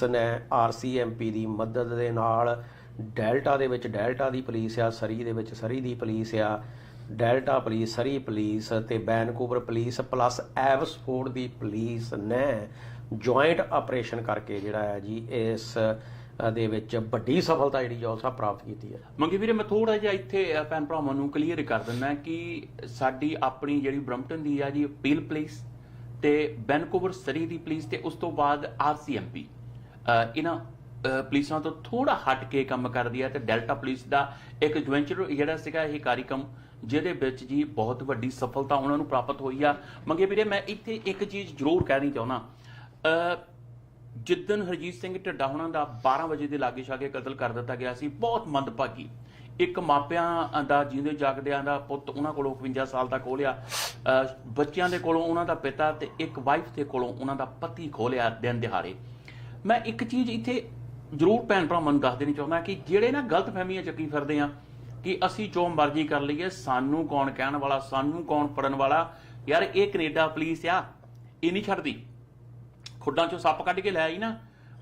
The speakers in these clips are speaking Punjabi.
ਪੁਲਿਸ ਨੇ ਆਰਸੀਐਮਪੀ ਦੀ ਮਦਦ ਦੇ ਨਾਲ ਡੈਲਟਾ ਦੇ ਵਿੱਚ ਡੈਲਟਾ ਦੀ ਪੁਲਿਸ ਆ, ਸਰੀ ਦੇ ਵਿੱਚ ਸਰੀ ਦੀ ਪੁਲਿਸ ਆ, ਡੈਲਟਾ ਪੁਲਿਸ, ਸਰੀ ਪੁਲਿਸ ਤੇ ਵੈਨਕੂਵਰ ਪੁਲਿਸ ਪਲੱਸ ਐਵਸਫੋਰਡ ਦੀ ਪੁਲਿਸ ਨੇ ਜੁਆਇੰਟ ਆਪਰੇਸ਼ਨ ਕਰਕੇ ਜਿਹੜਾ ਹੈ ਜੀ, ਇਸ ਦੇ ਵਿੱਚ ਵੱਡੀ ਸਫਲਤਾ ਜਿਹੜੀ ਜੋਸਾ ਪ੍ਰਾਪਤ ਕੀਤੀ ਹੈ। ਮੰਗੀ ਵੀਰੇ, ਮੈਂ ਥੋੜਾ ਜਿਹਾ ਇੱਥੇ ਭੈਣ ਭਰਾਵਾਂ ਨੂੰ ਕਲੀਅਰ ਕਰ ਦਿੰਦਾ ਕਿ ਸਾਡੀ ਆਪਣੀ ਜਿਹੜੀ ਬ੍ਰਮਟਨ ਦੀ ਆ ਜੀ, ਪੀਲ ਪੁਲਿਸ ਤੇ ਵੈਨਕੂਵਰ ਸਰੀ ਦੀ ਪੁਲਿਸ ਤੇ ਉਸ ਤੋਂ ਬਾਅਦ ਆਰਸੀਐਮਪੀ ਇਹਨਾਂ ਪੁਲਿਸਾਂ ਤੋਂ ਥੋੜਾ ਹਟ ਕੇ ਕੰਮ ਕਰਦੀ ਹੈ ਤੇ ਡੈਲਟਾ ਪੁਲਿਸ ਦਾ ਇੱਕ ਜੁਐਂਚਰ ਜਿਹੜਾ ਸੀਗਾ ਇਹ ਕਾਰਿਕਮ ਜਿਹਦੇ ਵਿੱਚ ਜੀ ਬਹੁਤ ਵੱਡੀ ਸਫਲਤਾ ਉਹਨਾਂ ਨੂੰ ਪ੍ਰਾਪਤ ਹੋਈ ਆ। ਮੰਗੇ ਵੀਰੇ ਮੈਂ ਇੱਥੇ ਇੱਕ ਚੀਜ਼ ਜ਼ਰੂਰ ਕਹਿਣੀ ਚਾਹੁੰਦਾ। ਅ, ਜਿੱਦਨ ਹਰਜੀਤ ਸਿੰਘ ਢੱਡਾ ਹੁਣਾਂ ਦਾ 12 ਵਜੇ ਦੇ ਲਾਗੇ ਛਾਗੇ ਕਤਲ ਕਰ ਦਿੱਤਾ ਗਿਆ ਸੀ ਬਹੁਤ ਮੰਦਭਾਗੀ। ਇੱਕ ਮਾਪਿਆਂ ਦਾ ਜਿੰਦੇ ਜਾਗਦਿਆਂ ਦਾ ਪੁੱਤ ਉਹਨਾਂ ਕੋਲੋਂ 51 ਸਾਲ ਦਾ ਖੋਲਿਆ ਅਹ ਬੱਚਿਆਂ ਦੇ ਕੋਲੋਂ ਉਹਨਾਂ ਦਾ ਪਿਤਾ ਤੇ ਇੱਕ ਵਾਈਫ ਦੇ ਕੋਲੋਂ ਉਹਨਾਂ ਦਾ ਪਤੀ ਖੋਲਿਆ ਦਿਨ ਦਿਹਾੜੇ। ਮੈਂ ਇੱਕ ਚੀਜ਼ ਇੱਥੇ ਜ਼ਰੂਰ ਭੈਣ ਭਰਾਵਾਂ ਨੂੰ ਦੱਸ ਦੇਣੀ ਚਾਹੁੰਦਾ ਕਿ ਜਿਹੜੇ ਨਾ ਗਲਤ ਫਹਿਮੀਆਂ ਚੱਕੀ ਫਿਰਦੇ ਆ ਕਿ ਅਸੀਂ ਜੋ ਮਰਜ਼ੀ ਕਰ ਲਈਏ ਸਾਨੂੰ ਕੌਣ ਕਹਿਣ ਵਾਲਾ ਸਾਨੂੰ ਕੌਣ ਪੜਨ ਵਾਲਾ? ਯਾਰ ਇਹ ਕੈਨੇਡਾ ਪੁਲਿਸ ਆ ਇਹ ਨਹੀਂ ਛੱਡਦੀ। ਖੁੱਡਾਂ ਚੋਂ ਸੱਪ ਕੱਢ ਕੇ ਲੈ ਆਈ ਨਾ।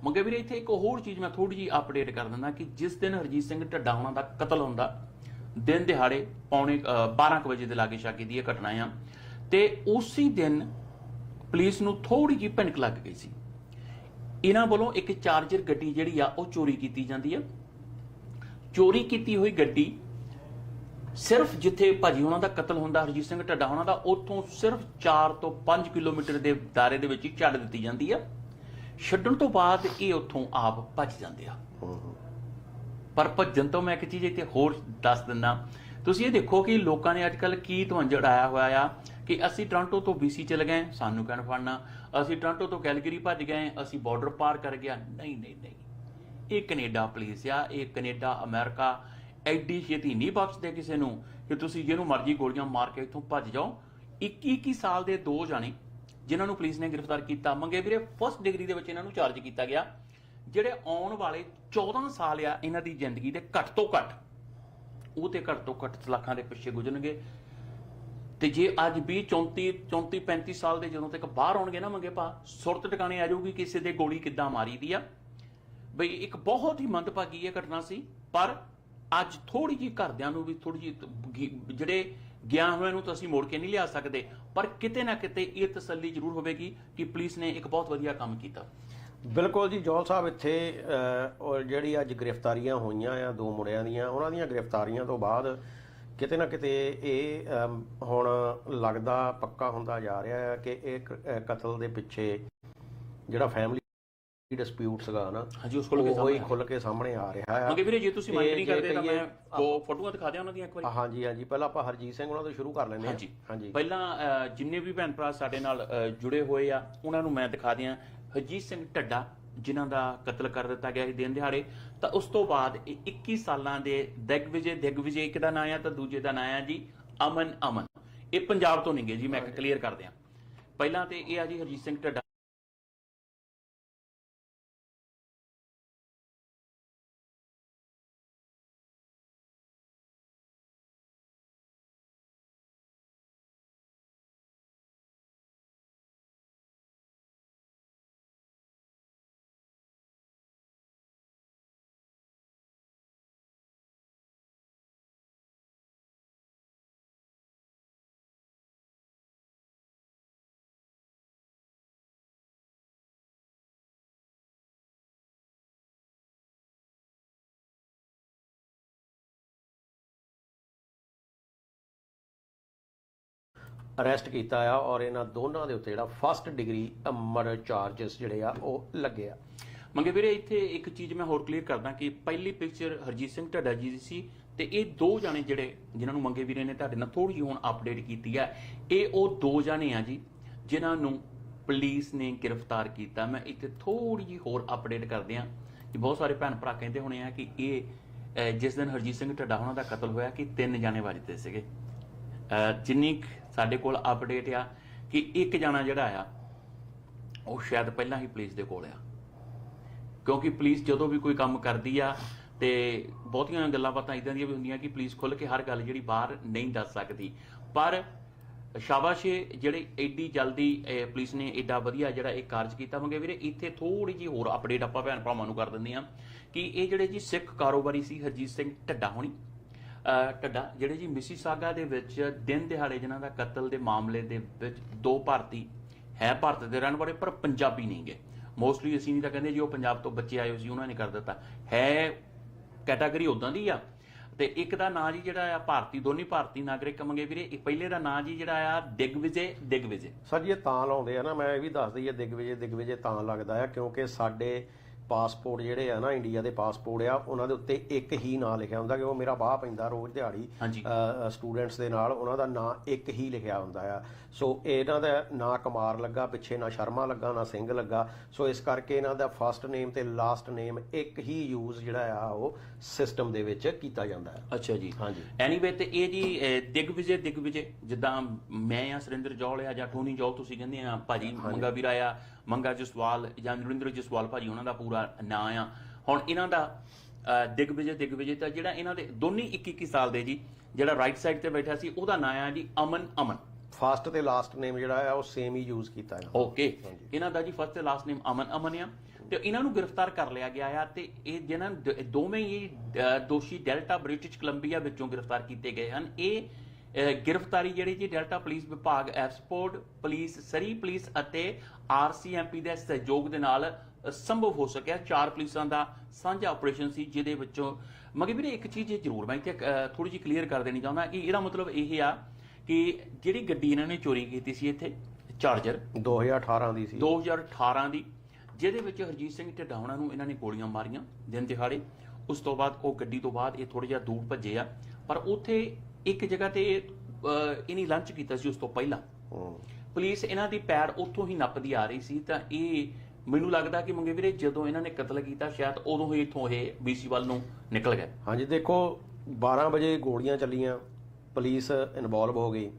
ਮੰਗੇ ਵੀਰੇ ਇੱਥੇ ਇੱਕ ਹੋਰ ਚੀਜ਼ ਮੈਂ ਥੋੜੀ ਜੀ ਅਪਡੇਟ ਕਰ ਦਿੰਦਾ ਕਿ ਜਿਸ ਦਿਨ ਹਰਜੀਤ ਸਿੰਘ ਢੱਡਾ ਉਹਨਾਂ ਦਾ ਕਤਲ ਹੁੰਦਾ ਦਿਨ ਦਿਹਾੜੇ ਪੌਣੇ ਅ, 12 ਕੁ ਵਜੇ ਦੇ ਲਾਗੇ ਛਾਗੇ ਦੀ ਇਹ ਘਟਨਾ ਆ। ਤੇ ਉਸੇ ਦਿਨ ਪੁਲਿਸ ਨੂੰ ਥੋੜੀ ਜੀ ਭਿਣਕ ਲੱਗ ਗਈ ਸੀ। ਇਹਨਾਂ ਵੱਲੋਂ ਇੱਕ ਚਾਰਜਰ ਗੱਡੀ ਜਿਹੜੀ ਆ, ਉਹ ਚੋਰੀ ਕੀਤੀ ਜਾਂਦੀ ਆ। ਚੋਰੀ ਕੀਤੀ ਹੋਈ ਗੱਡੀ ਸਿਰਫ ਜਿੱਥੇ ਭਾਜੀ ਉਹਨਾਂ ਦਾ ਕਤਲ ਹੁੰਦਾ, ਹਰਜੀਤ ਸਿੰਘ ਢੱਡਾ ਉਹਨਾਂ ਦਾ, ਉੱਥੋਂ ਸਿਰਫ 4 ਤੋਂ 5 ਕਿਲੋਮੀਟਰ ਦੇ ਦਾਇਰੇ ਦੇ ਵਿੱਚ ਹੀ ਛੱਡ ਦਿੱਤੀ ਜਾਂਦੀ ਆ। ਛੱਡਣ ਤੋਂ ਬਾਅਦ ਇਹ ਉੱਥੋਂ ਆਪ ਭੱਜ ਜਾਂਦੇ ਆ। ਪਰ ਭੱਜਣ ਤੋਂ ਮੈਂ ਇੱਕ ਚੀਜ਼ ਇੱਥੇ ਹੋਰ ਦੱਸ ਦਿੰਦਾ। ਤੁਸੀਂ ਇਹ ਦੇਖੋ ਕਿ ਲੋਕਾਂ ਨੇ ਅੱਜਕੱਲ ਕੀ ਧਵੰਜੜ ਆਇਆ ਹੋਇਆ ਆ ਕਿ ਅਸੀਂ ਟੋਰਾਂਟੋ ਤੋਂ BC ਚਲੇ ਗਏ, ਸਾਨੂੰ ਕਹਿਣ ਫੜਨਾ। ਅਸੀਂ ਟੋਰਾਂਟੋ ਤੋਂ ਕੈਲਗਰੀ ਭੱਜ ਗਏ, ਅਸੀਂ ਬਾਰਡਰ ਪਾਰ ਕਰ ਗਿਆ। ਨਹੀਂ ਨਹੀਂ ਨਹੀਂ। ਇਹ ਕੈਨੇਡਾ ਪੁਲਿਸ ਆ, ਇਹ ਕੈਨੇਡਾ, ਅਮਰੀਕਾ, ਐਡੀ ਛੇਤੀ ਨਹੀਂ ਬਖਸ਼ਦੇ ਕਿਸੇ ਨੂੰ ਕਿ ਤੁਸੀਂ ਜਿਹਨੂੰ ਮਰਜ਼ੀ ਗੋਲੀਆਂ ਮਾਰ ਕੇ ਇੱਥੋਂ ਭੱਜ ਜਾਓ। 21 21 ਸਾਲ ਦੇ ਦੋ ਜਾਣੇ ਜਿਨ੍ਹਾਂ ਨੂੰ ਪੁਲਿਸ ਨੇ ਗ੍ਰਿਫਤਾਰ ਕੀਤਾ, ਮੰਗੇ ਵੀਰੇ ਫਸਟ ਡਿਗਰੀ ਦੇ ਵਿੱਚ ਇਹਨਾਂ ਨੂੰ ਚਾਰਜ ਕੀਤਾ ਗਿਆ। ਜਿਹੜੇ ਆਉਣ ਵਾਲੇ 14 ਸਾਲ ਆ, ਇਹਨਾਂ ਦੀ ਜ਼ਿੰਦਗੀ ਦੇ ਘੱਟ ਤੋਂ ਘੱਟ, ਉਹ ਤੇ ਘੱਟ ਤੋਂ ਘੱਟ ਲੱਖਾਂ ਦੇ ਪਿੱਛੇ ਗੁਜ਼ਰਨਗੇ। ਤੇ ਜੇ ਅੱਜ 20 34 34 35 ਸਾਲ ਦੇ ਜਦੋਂ ਤੱਕ ਬਾਹਰ ਆਉਣਗੇ ਨਾ ਮੰਗੇ ਪਾ ਸੁਰਤ ਟਿਕਾਣੇ ਆ ਜਾਊਗੀ, ਕਿਸੇ ਦੇ ਗੋਲੀ ਕਿੱਦਾਂ ਮਾਰੀ ਦੀ ਆ? ਬਈ ਇੱਕ ਬਹੁਤ ਹੀ ਮੰਦਭਾਗੀ ਇਹ ਘਟਨਾ ਸੀ, ਪਰ ਅੱਜ ਥੋੜੀ ਜੀ ਘਰਦਿਆਂ ਨੂੰ ਵੀ ਥੋੜੀ ਜੀ ਜਿਹੜੇ ਗਿਆ ਹੋਇਆ ਨੂੰ ਤਾਂ ਅਸੀਂ ਮੋੜ ਕੇ ਨਹੀਂ ਲਿਆ ਸਕਦੇ, ਪਰ ਕਿਤੇ ਨਾ ਕਿਤੇ ਇਹ ਤਸੱਲੀ ਜ਼ਰੂਰ ਹੋਵੇਗੀ ਕਿ ਪੁਲਿਸ ਨੇ ਇੱਕ ਬਹੁਤ ਵਧੀਆ ਕੰਮ ਕੀਤਾ। ਬਿਲਕੁਲ ਜੀ, ਜੋਲ ਸਾਹਿਬ ਇੱਥੇ ਜਿਹੜੀ ਅੱਜ ਗ੍ਰਿਫਤਾਰੀਆਂ ਹੋਈਆਂ ਆ, ਦੋ ਮੁੰਡਿਆਂ ਦੀਆਂ, ਉਹਨਾਂ ਦੀਆਂ ਗ੍ਰਿਫਤਾਰੀਆਂ ਤੋਂ ਬਾਅਦ ਕਿਤੇ ਨਾ ਕਿਤੇ ਇਹ ਹੁਣ ਲੱਗਦਾ ਪੱਕਾ ਹੁੰਦਾ ਜਾ ਰਿਹਾ ਹੈ ਕਿ ਇਹ ਕਤਲ ਦੇ ਪਿੱਛੇ ਜਿਹੜਾ ਫੈਮਿਲੀ ਡਿਸਪਿਊਟ ਸੀਗਾ ਨਾ ਹਾਂਜੀ ਉਸ ਕੋਲ ਕੇ ਉਹ ਸਾਹਮਣੇ ਖੁੱਲ ਕੇ ਸਾਹਮਣੇ ਆ ਰਿਹਾ ਹੈ। ਮੰਗੇ ਵੀਰੇ ਜੇ ਤੁਸੀਂ ਇਹ ਨਹੀਂ ਕਰਦੇ ਤਾਂ ਮੈਂ ਦੋ ਫੋਟੋਆਂ ਦਿਖਾ ਦਿਆਂ ਉਹਨਾਂ ਦੀਆਂ ਇੱਕ ਵਾਰੀ। ਹਾਂਜੀ ਹਾਂਜੀ ਪਹਿਲਾਂ ਆਪਾਂ ਹਰਜੀਤ ਸਿੰਘ ਉਹਨਾਂ ਤੋਂ ਸ਼ੁਰੂ ਕਰ ਲੈਂਦੇ ਹਾਂ। ਹਾਂਜੀ। ਹਾਂਜੀ। ਪਹਿਲਾਂ ਜਿੰਨੇ ਵੀ ਭੈਣ ਭਰਾ ਸਾਡੇ ਨਾਲ ਜੁੜੇ ਹੋਏ ਆ ਉਹਨਾਂ ਨੂੰ ਮੈਂ ਦਿਖਾ ਦਿਆਂ। ਹਰਜੀਤ ਸਿੰਘ ਢੱਡਾ ਜਿਨ੍ਹਾਂ ਦਾ ਕਤਲ ਕਰ ਦਿੱਤਾ ਗਿਆ ਸੀ ਦਿਨ ਦਿਹਾੜੇ ਤਾਂ ਉਸ ਤੋਂ ਬਾਅਦ ਇਹ 21 ਸਾਲਾਂ ਦੇ ਦਿਗਵਿਜੇ ਦਿਗਵਿਜੇ ਇੱਕ ਦਾ ਨਾਂ ਆ ਤਾਂ ਦੂਜੇ ਦਾ ਨਾਂ ਆ ਜੀ ਅਮਨ ਅਮਨ। ਇਹ ਪੰਜਾਬ ਤੋਂ ਨਹੀਂਗੇ ਜੀ ਮੈਂ ਕਲੀਅਰ ਕਰ ਦਿਆਂ ਪਹਿਲਾਂ ਤੇ ਇਹ ਆ ਜੀ ਹਰਜੀਤ ਸਿੰਘ ਢੱਡਾ ਅਰੈਸਟ ਕੀਤਾ ਆ ਔਰ ਇਹਨਾਂ ਦੋਨਾਂ ਦੇ ਉੱਤੇ ਜਿਹੜਾ ਫਸਟ ਡਿਗਰੀ ਮਰਡਰ ਚਾਰजेस ਜਿਹੜੇ ਆ ਉਹ ਲੱਗੇ ਆ। ਮੰਗੇ ਵੀਰੇ, ਇੱਥੇ ਇੱਕ ਚੀਜ਼ ਮੈਂ ਹੋਰ ਕਲੀਅਰ ਕਰਦਾ ਕਿ ਪਹਿਲੀ ਪਿਕਚਰ ਹਰਜੀਤ ਸਿੰਘ ਢੱਡਾ ਜੀ ਦੀ ਸੀ ਤੇ ਇਹ ਦੋ ਜਾਣੇ ਜਿਹੜੇ ਜਿਨ੍ਹਾਂ ਨੂੰ ਮੰਗੇ ਵੀਰੇ ਨੇ ਤੁਹਾਡੇ ਨਾਲ ਥੋੜੀ ਜਿਹੀ ਹੁਣ ਅਪਡੇਟ ਕੀਤੀ ਆ, ਇਹ ਉਹ ਦੋ ਜਾਣੇ ਆ ਜੀ ਜਿਨ੍ਹਾਂ ਨੂੰ ਪੁਲਿਸ ਨੇ ਗ੍ਰਿਫਤਾਰ ਕੀਤਾ। ਮੈਂ ਇੱਥੇ ਥੋੜੀ ਜਿਹੀ ਹੋਰ ਅਪਡੇਟ ਕਰਦੇ ਆ ਕਿ ਬਹੁਤ ਸਾਰੇ ਭੈਣ ਭਰਾ ਕਹਿੰਦੇ ਹੋਣੇ ਆ ਕਿ ਇਹ ਜਿਸ ਦਿਨ ਹਰਜੀਤ ਸਿੰਘ ਢੱਡਾ ਉਹਨਾਂ ਦਾ ਕਤਲ ਹੋਇਆ ਕਿ ਤਿੰਨ ਜਾਣੇ ਵੱਜਦੇ ਸੀਗੇ। ਜਿੰਨੀ ਕੁ ਸਾਡੇ ਕੋਲ ਅਪਡੇਟ ਆ ਕਿ ਇੱਕ ਜਾਣਾ ਜਿਹੜਾ ਆ, ਉਹ ਸ਼ਾਇਦ ਪਹਿਲਾਂ ਹੀ ਪੁਲਿਸ ਦੇ ਕੋਲ ਆ। ਕਿਉਂਕਿ ਪੁਲਿਸ ਜਦੋਂ ਵੀ ਕੋਈ ਕੰਮ ਕਰਦੀ ਆ ਤੇ ਬਹੁਤੀਆਂ ਗੱਲਾਂ ਬਾਤਾਂ ਇਦਾਂ ਦੀਆਂ ਵੀ ਹੁੰਦੀਆਂ ਕਿ ਪੁਲਿਸ ਖੁੱਲ ਕੇ ਹਰ ਗੱਲ ਜਿਹੜੀ ਬਾਹਰ ਨਹੀਂ ਦੱਸ ਸਕਦੀ। ਪਰ ਸ਼ਾਬਾਸ਼ ਜਿਹੜੇ ਐਡੀ ਜਲਦੀ ਪੁਲਿਸ ਨੇ ਐਡਾ ਵਧੀਆ ਜਿਹੜਾ ਇਹ ਕਾਰਜ ਕੀਤਾ। ਮੰਗੇ ਵੀਰੇ, ਇੱਥੇ ਥੋੜੀ ਜੀ ਹੋਰ ਅਪਡੇਟ ਆਪਾਂ ਭੈਣ ਭਰਾਵਾਂ ਨੂੰ ਕਰ ਦਿੰਦੇ ਆ ਕਿ ਇਹ ਜਿਹੜੇ ਜੀ ਸਿੱਖ ਕਾਰੋਬਾਰੀ ਸੀ ਹਰਜੀਤ ਸਿੰਘ ਢੱਡਾ ਹੋਣੀ ਅਹ, ਜਿਹੜੇ ਜੀ ਮਿਸੀਸਾਗਾ ਦੇ ਵਿੱਚ ਦਿਨ ਦਿਹਾੜੇ ਜਿਨ੍ਹਾਂ ਦਾ ਕਤਲ ਦੇ ਮਾਮਲੇ ਦੇ ਵਿੱਚ ਦੋ ਭਾਰਤੀ ਹੈ ਭਾਰਤ ਦੇ ਰਹਿਣ ਵਾਲੇ ਪਰ ਪੰਜਾਬੀ ਨਹੀਂ ਮੋਸਟਲੀ ਅਸੀਂ ਨਹੀਂ ਤਾਂ ਕਹਿੰਦੇ ਜੀ ਉਹ ਪੰਜਾਬ ਤੋਂ ਬੱਚੇ ਆਏ ਸੀ ਉਹਨਾਂ ਨੇ ਕਰ ਦਿੱਤਾ। ਹੈ ਕੈਟਾਗਰੀ ਉਦਾਂ ਦੀ ਆ। ਤੇ ਇੱਕ ਦਾ ਨਾਂ ਜੀ ਜਿਹੜਾ ਆ ਭਾਰਤੀ ਦੋਨੀ ਭਾਰਤੀ ਨਾਗਰਿਕ ਮੰਗੇ ਵੀਰੇ। ਇਹ ਪਹਿਲੇ ਦਾ ਨਾਂ ਜੀ ਜਿਹੜਾ ਆ ਦਿਗਵਿਜੇ ਦਿਗਵਿਜੇ। ਸਰ ਇਹ ਤਾਂ ਲਾਉਂਦੇ ਆ ਨਾ ਮੈਂ ਇਹ ਵੀ ਦੱਸ ਦਈਏ ਦਿਗਵਿਜੇ ਦਿਗਵਿਜੇ ਤਾਂ ਲੱਗਦਾ ਆ ਕਿਉਂਕਿ ਸਾਡੇ ਪਾਸਪੋਰਟ ਜਿਹੜੇ ਆ ਨਾ ਇੰਡੀਆ ਦੇ ਪਾਸਪੋਰਟ ਆ ਉਹਨਾਂ ਦੇ ਉੱਤੇ ਇੱਕ ਹੀ ਨਾਂ ਲਿਖਿਆ ਹੁੰਦਾ ਕਿ ਉਹ ਮੇਰਾ ਬਾਹ ਪੈਂਦਾ ਰੋਜ਼ ਦਿਹਾੜੀ। ਸਟੂਡੈਂਟਸ ਦੇ ਨਾਲ ਉਹਨਾਂ ਦਾ ਨਾਂ ਇੱਕ ਹੀ ਲਿਖਿਆ ਹੁੰਦਾ ਆ। ਸੋ ਇਹਨਾਂ ਦਾ ਨਾਂ ਕੁਮਾਰ ਲੱਗਾ ਪਿੱਛੇ ਨਾ ਸ਼ਰਮਾ ਲੱਗਾ ਨਾ ਸਿੰਘ ਲੱਗਾ। ਸੋ ਇਸ ਕਰਕੇ ਇਹਨਾਂ ਦਾ ਫਸਟ ਨੇਮ ਤੇ ਲਾਸਟ ਨੇਮ ਇੱਕ ਹੀ ਯੂਜ਼ ਜਿਹੜਾ ਆ ਉਹ ਸਿਸਟਮ ਦੇ ਵਿੱਚ ਕੀਤਾ ਜਾਂਦਾ ਹੈ ਅੱਛਾ ਜੀ। ਹਾਂਜੀ। ਐਨੀਵੇ ਤੇ ਇਹ ਜੀ ਦਿਗਵਿਜੇ ਦਿਗਵਿਜੇ ਜਿੱਦਾਂ ਮੈਂ ਆ ਸੁਰਿੰਦਰ ਜੌਲ ਆ ਜਾਂ ਟੋਨੀ ਜੌਲ ਤੁਸੀਂ ਕਹਿੰਦੇ ਆ ਭਾਜੀ ਮੰਗਾ ਵੀਰਾ ਆ ਮੰਗਾ ਜਸਵਾਲ ਜਾਂ ਨਰਿੰਦਰ ਜਸਵਾਲ ਭਾਜੀ ਉਹਨਾਂ ਦਾ ਪੂਰਾ ਨਾਂ ਆ। ਹੁਣ ਇਹਨਾਂ ਦਾ ਦਿਗਵਿਜੇ ਦਿਗਵਿਜੇ ਤਾਂ ਜਿਹੜਾ ਇਹਨਾਂ ਦੇ ਦੋਨੀ 21 21 ਸਾਲ ਦੇ ਜੀ ਜਿਹੜਾ ਰਾਈਟ ਸਾਈਡ ਤੇ ਬੈਠਾ ਸੀ ਉਹਦਾ ਨਾਂ ਆ ਜੀ ਅਮਨ ਅਮਨ। ਫਸਟ ਤੇ ਲਾਸਟ ਨੇਮ ਜਿਹੜਾ ਆ ਉਹ ਸੇਮ ਹੀ ਯੂਜ਼ ਕੀਤਾ ਹੈ ਓਕੇ ਇਹਨਾਂ ਦਾ ਜੀ ਫਸਟ ਤੇ ਲਾਸਟ ਨੇਮ ਅਮਨ ਅਮਨ ਆ। ਤੇ ਇਹਨਾਂ ਨੂੰ ਗ੍ਰਿਫਤਾਰ ਕਰ ਲਿਆ ਗਿਆ ਆ ਤੇ ਇਹ ਜਿਹਨਾਂ ਦੋਵੇਂ ਹੀ ਦੋਸ਼ੀ ਡੈਲਟਾ ਬ੍ਰਿਟਿਸ਼ ਕੋਲੰਬੀਆ ਵਿੱਚੋਂ ਗ੍ਰਿਫਤਾਰ ਕੀਤੇ ਗਏ ਹਨ। ਇਹ ਗ੍ਰਿਫਤਾਰੀ ਜਿਹੜੀ ਜੀ ਡੈਲਟਾ ਪੁਲਿਸ ਵਿਭਾਗ ਐਫਸਪੋਰਟ ਪੁਲਿਸ ਸਰੀ ਪੁਲਿਸ ਅਤੇ ਆਰਸੀਐਮਪੀ ਦੇ ਸਹਿਯੋਗ ਦੇ ਨਾਲ ਸੰਭਵ ਹੋ ਸਕਿਆ। ਚਾਰ ਪੁਲਿਸਾਂ ਦਾ ਸਾਂਝਾ ਆਪਰੇਸ਼ਨ ਸੀ ਜਿਹਦੇ ਵਿੱਚੋਂ ਮਗਰ ਵੀਰੇ ਇੱਕ ਚੀਜ਼ ਇਹ ਜ਼ਰੂਰ ਮੈਂ ਇੱਥੇ ਥੋੜੀ ਜਿਹੀ ਕਲੀਅਰ ਕਰ ਦੇਣੀ ਚਾਹੁੰਦਾ ਕਿ ਇਹਦਾ ਮਤਲਬ ਇਹ ਆ ਕਿ ਜਿਹੜੀ ਗੱਡੀ ਇਹਨਾਂ ਨੇ ਚੋਰੀ ਕੀਤੀ ਸੀ ਇੱਥੇ ਚਾਰਜਰ। 2018 ਦੀ ਸੀ। 2018 ਦੀ ਜਿਹਦੇ ਵਿੱਚ ਹਰਜੀਤ ਸਿੰਘ ਢਿੱਡਾਵਣਾ ਨੂੰ ਇਹਨਾਂ ਨੇ ਗੋਲੀਆਂ ਮਾਰੀਆਂ ਦਿਨ ਦਿਹਾੜੇ। ਉਸ ਤੋਂ ਬਾਅਦ ਉਹ ਗੱਡੀ ਤੋਂ ਬਾਅਦ ਇਹ ਥੋੜਾ ਜਿਹਾ ਦੂਰ ਭੱਜੇ ਆ। ਪਰ ਉੱਥੇ ਇੱਕ ਜਗ੍ਹਾ ਤੇ ਇਹਨੇ ਲੰਚ ਕੀਤਾ ਸੀ ਉਸ ਤੋਂ ਪਹਿਲਾਂ। ਪੁਲਿਸ ਇਹਨਾਂ ਦੀ ਪੈੜ ਉੱਥੋਂ ਹੀ ਨੱਪਦੀ ਆ ਰਹੀ ਸੀ ਤਾਂ ਇਹ ਮੈਨੂੰ ਲੱਗਦਾ ਕਿ ਮੰਗੇ ਵੀਰੇ ਜਦੋਂ ਇਹਨਾਂ ਨੇ ਕਤਲ ਕੀਤਾ ਸ਼ਾਇਦ ਉਦੋਂ ਹੀ ਇੱਥੋਂ ਇਹ ਬੀਸੀ ਵੱਲ ਨੂੰ ਨਿਕਲ ਗਏ। ਹਾਂਜੀ ਦੇਖੋ 12 ਵਜੇ ਗੋਲੀਆਂ ਚੱਲੀਆਂ ਪੁਲਿਸ ਇਨਵੋਲਵ ਹੋ ਗਈ।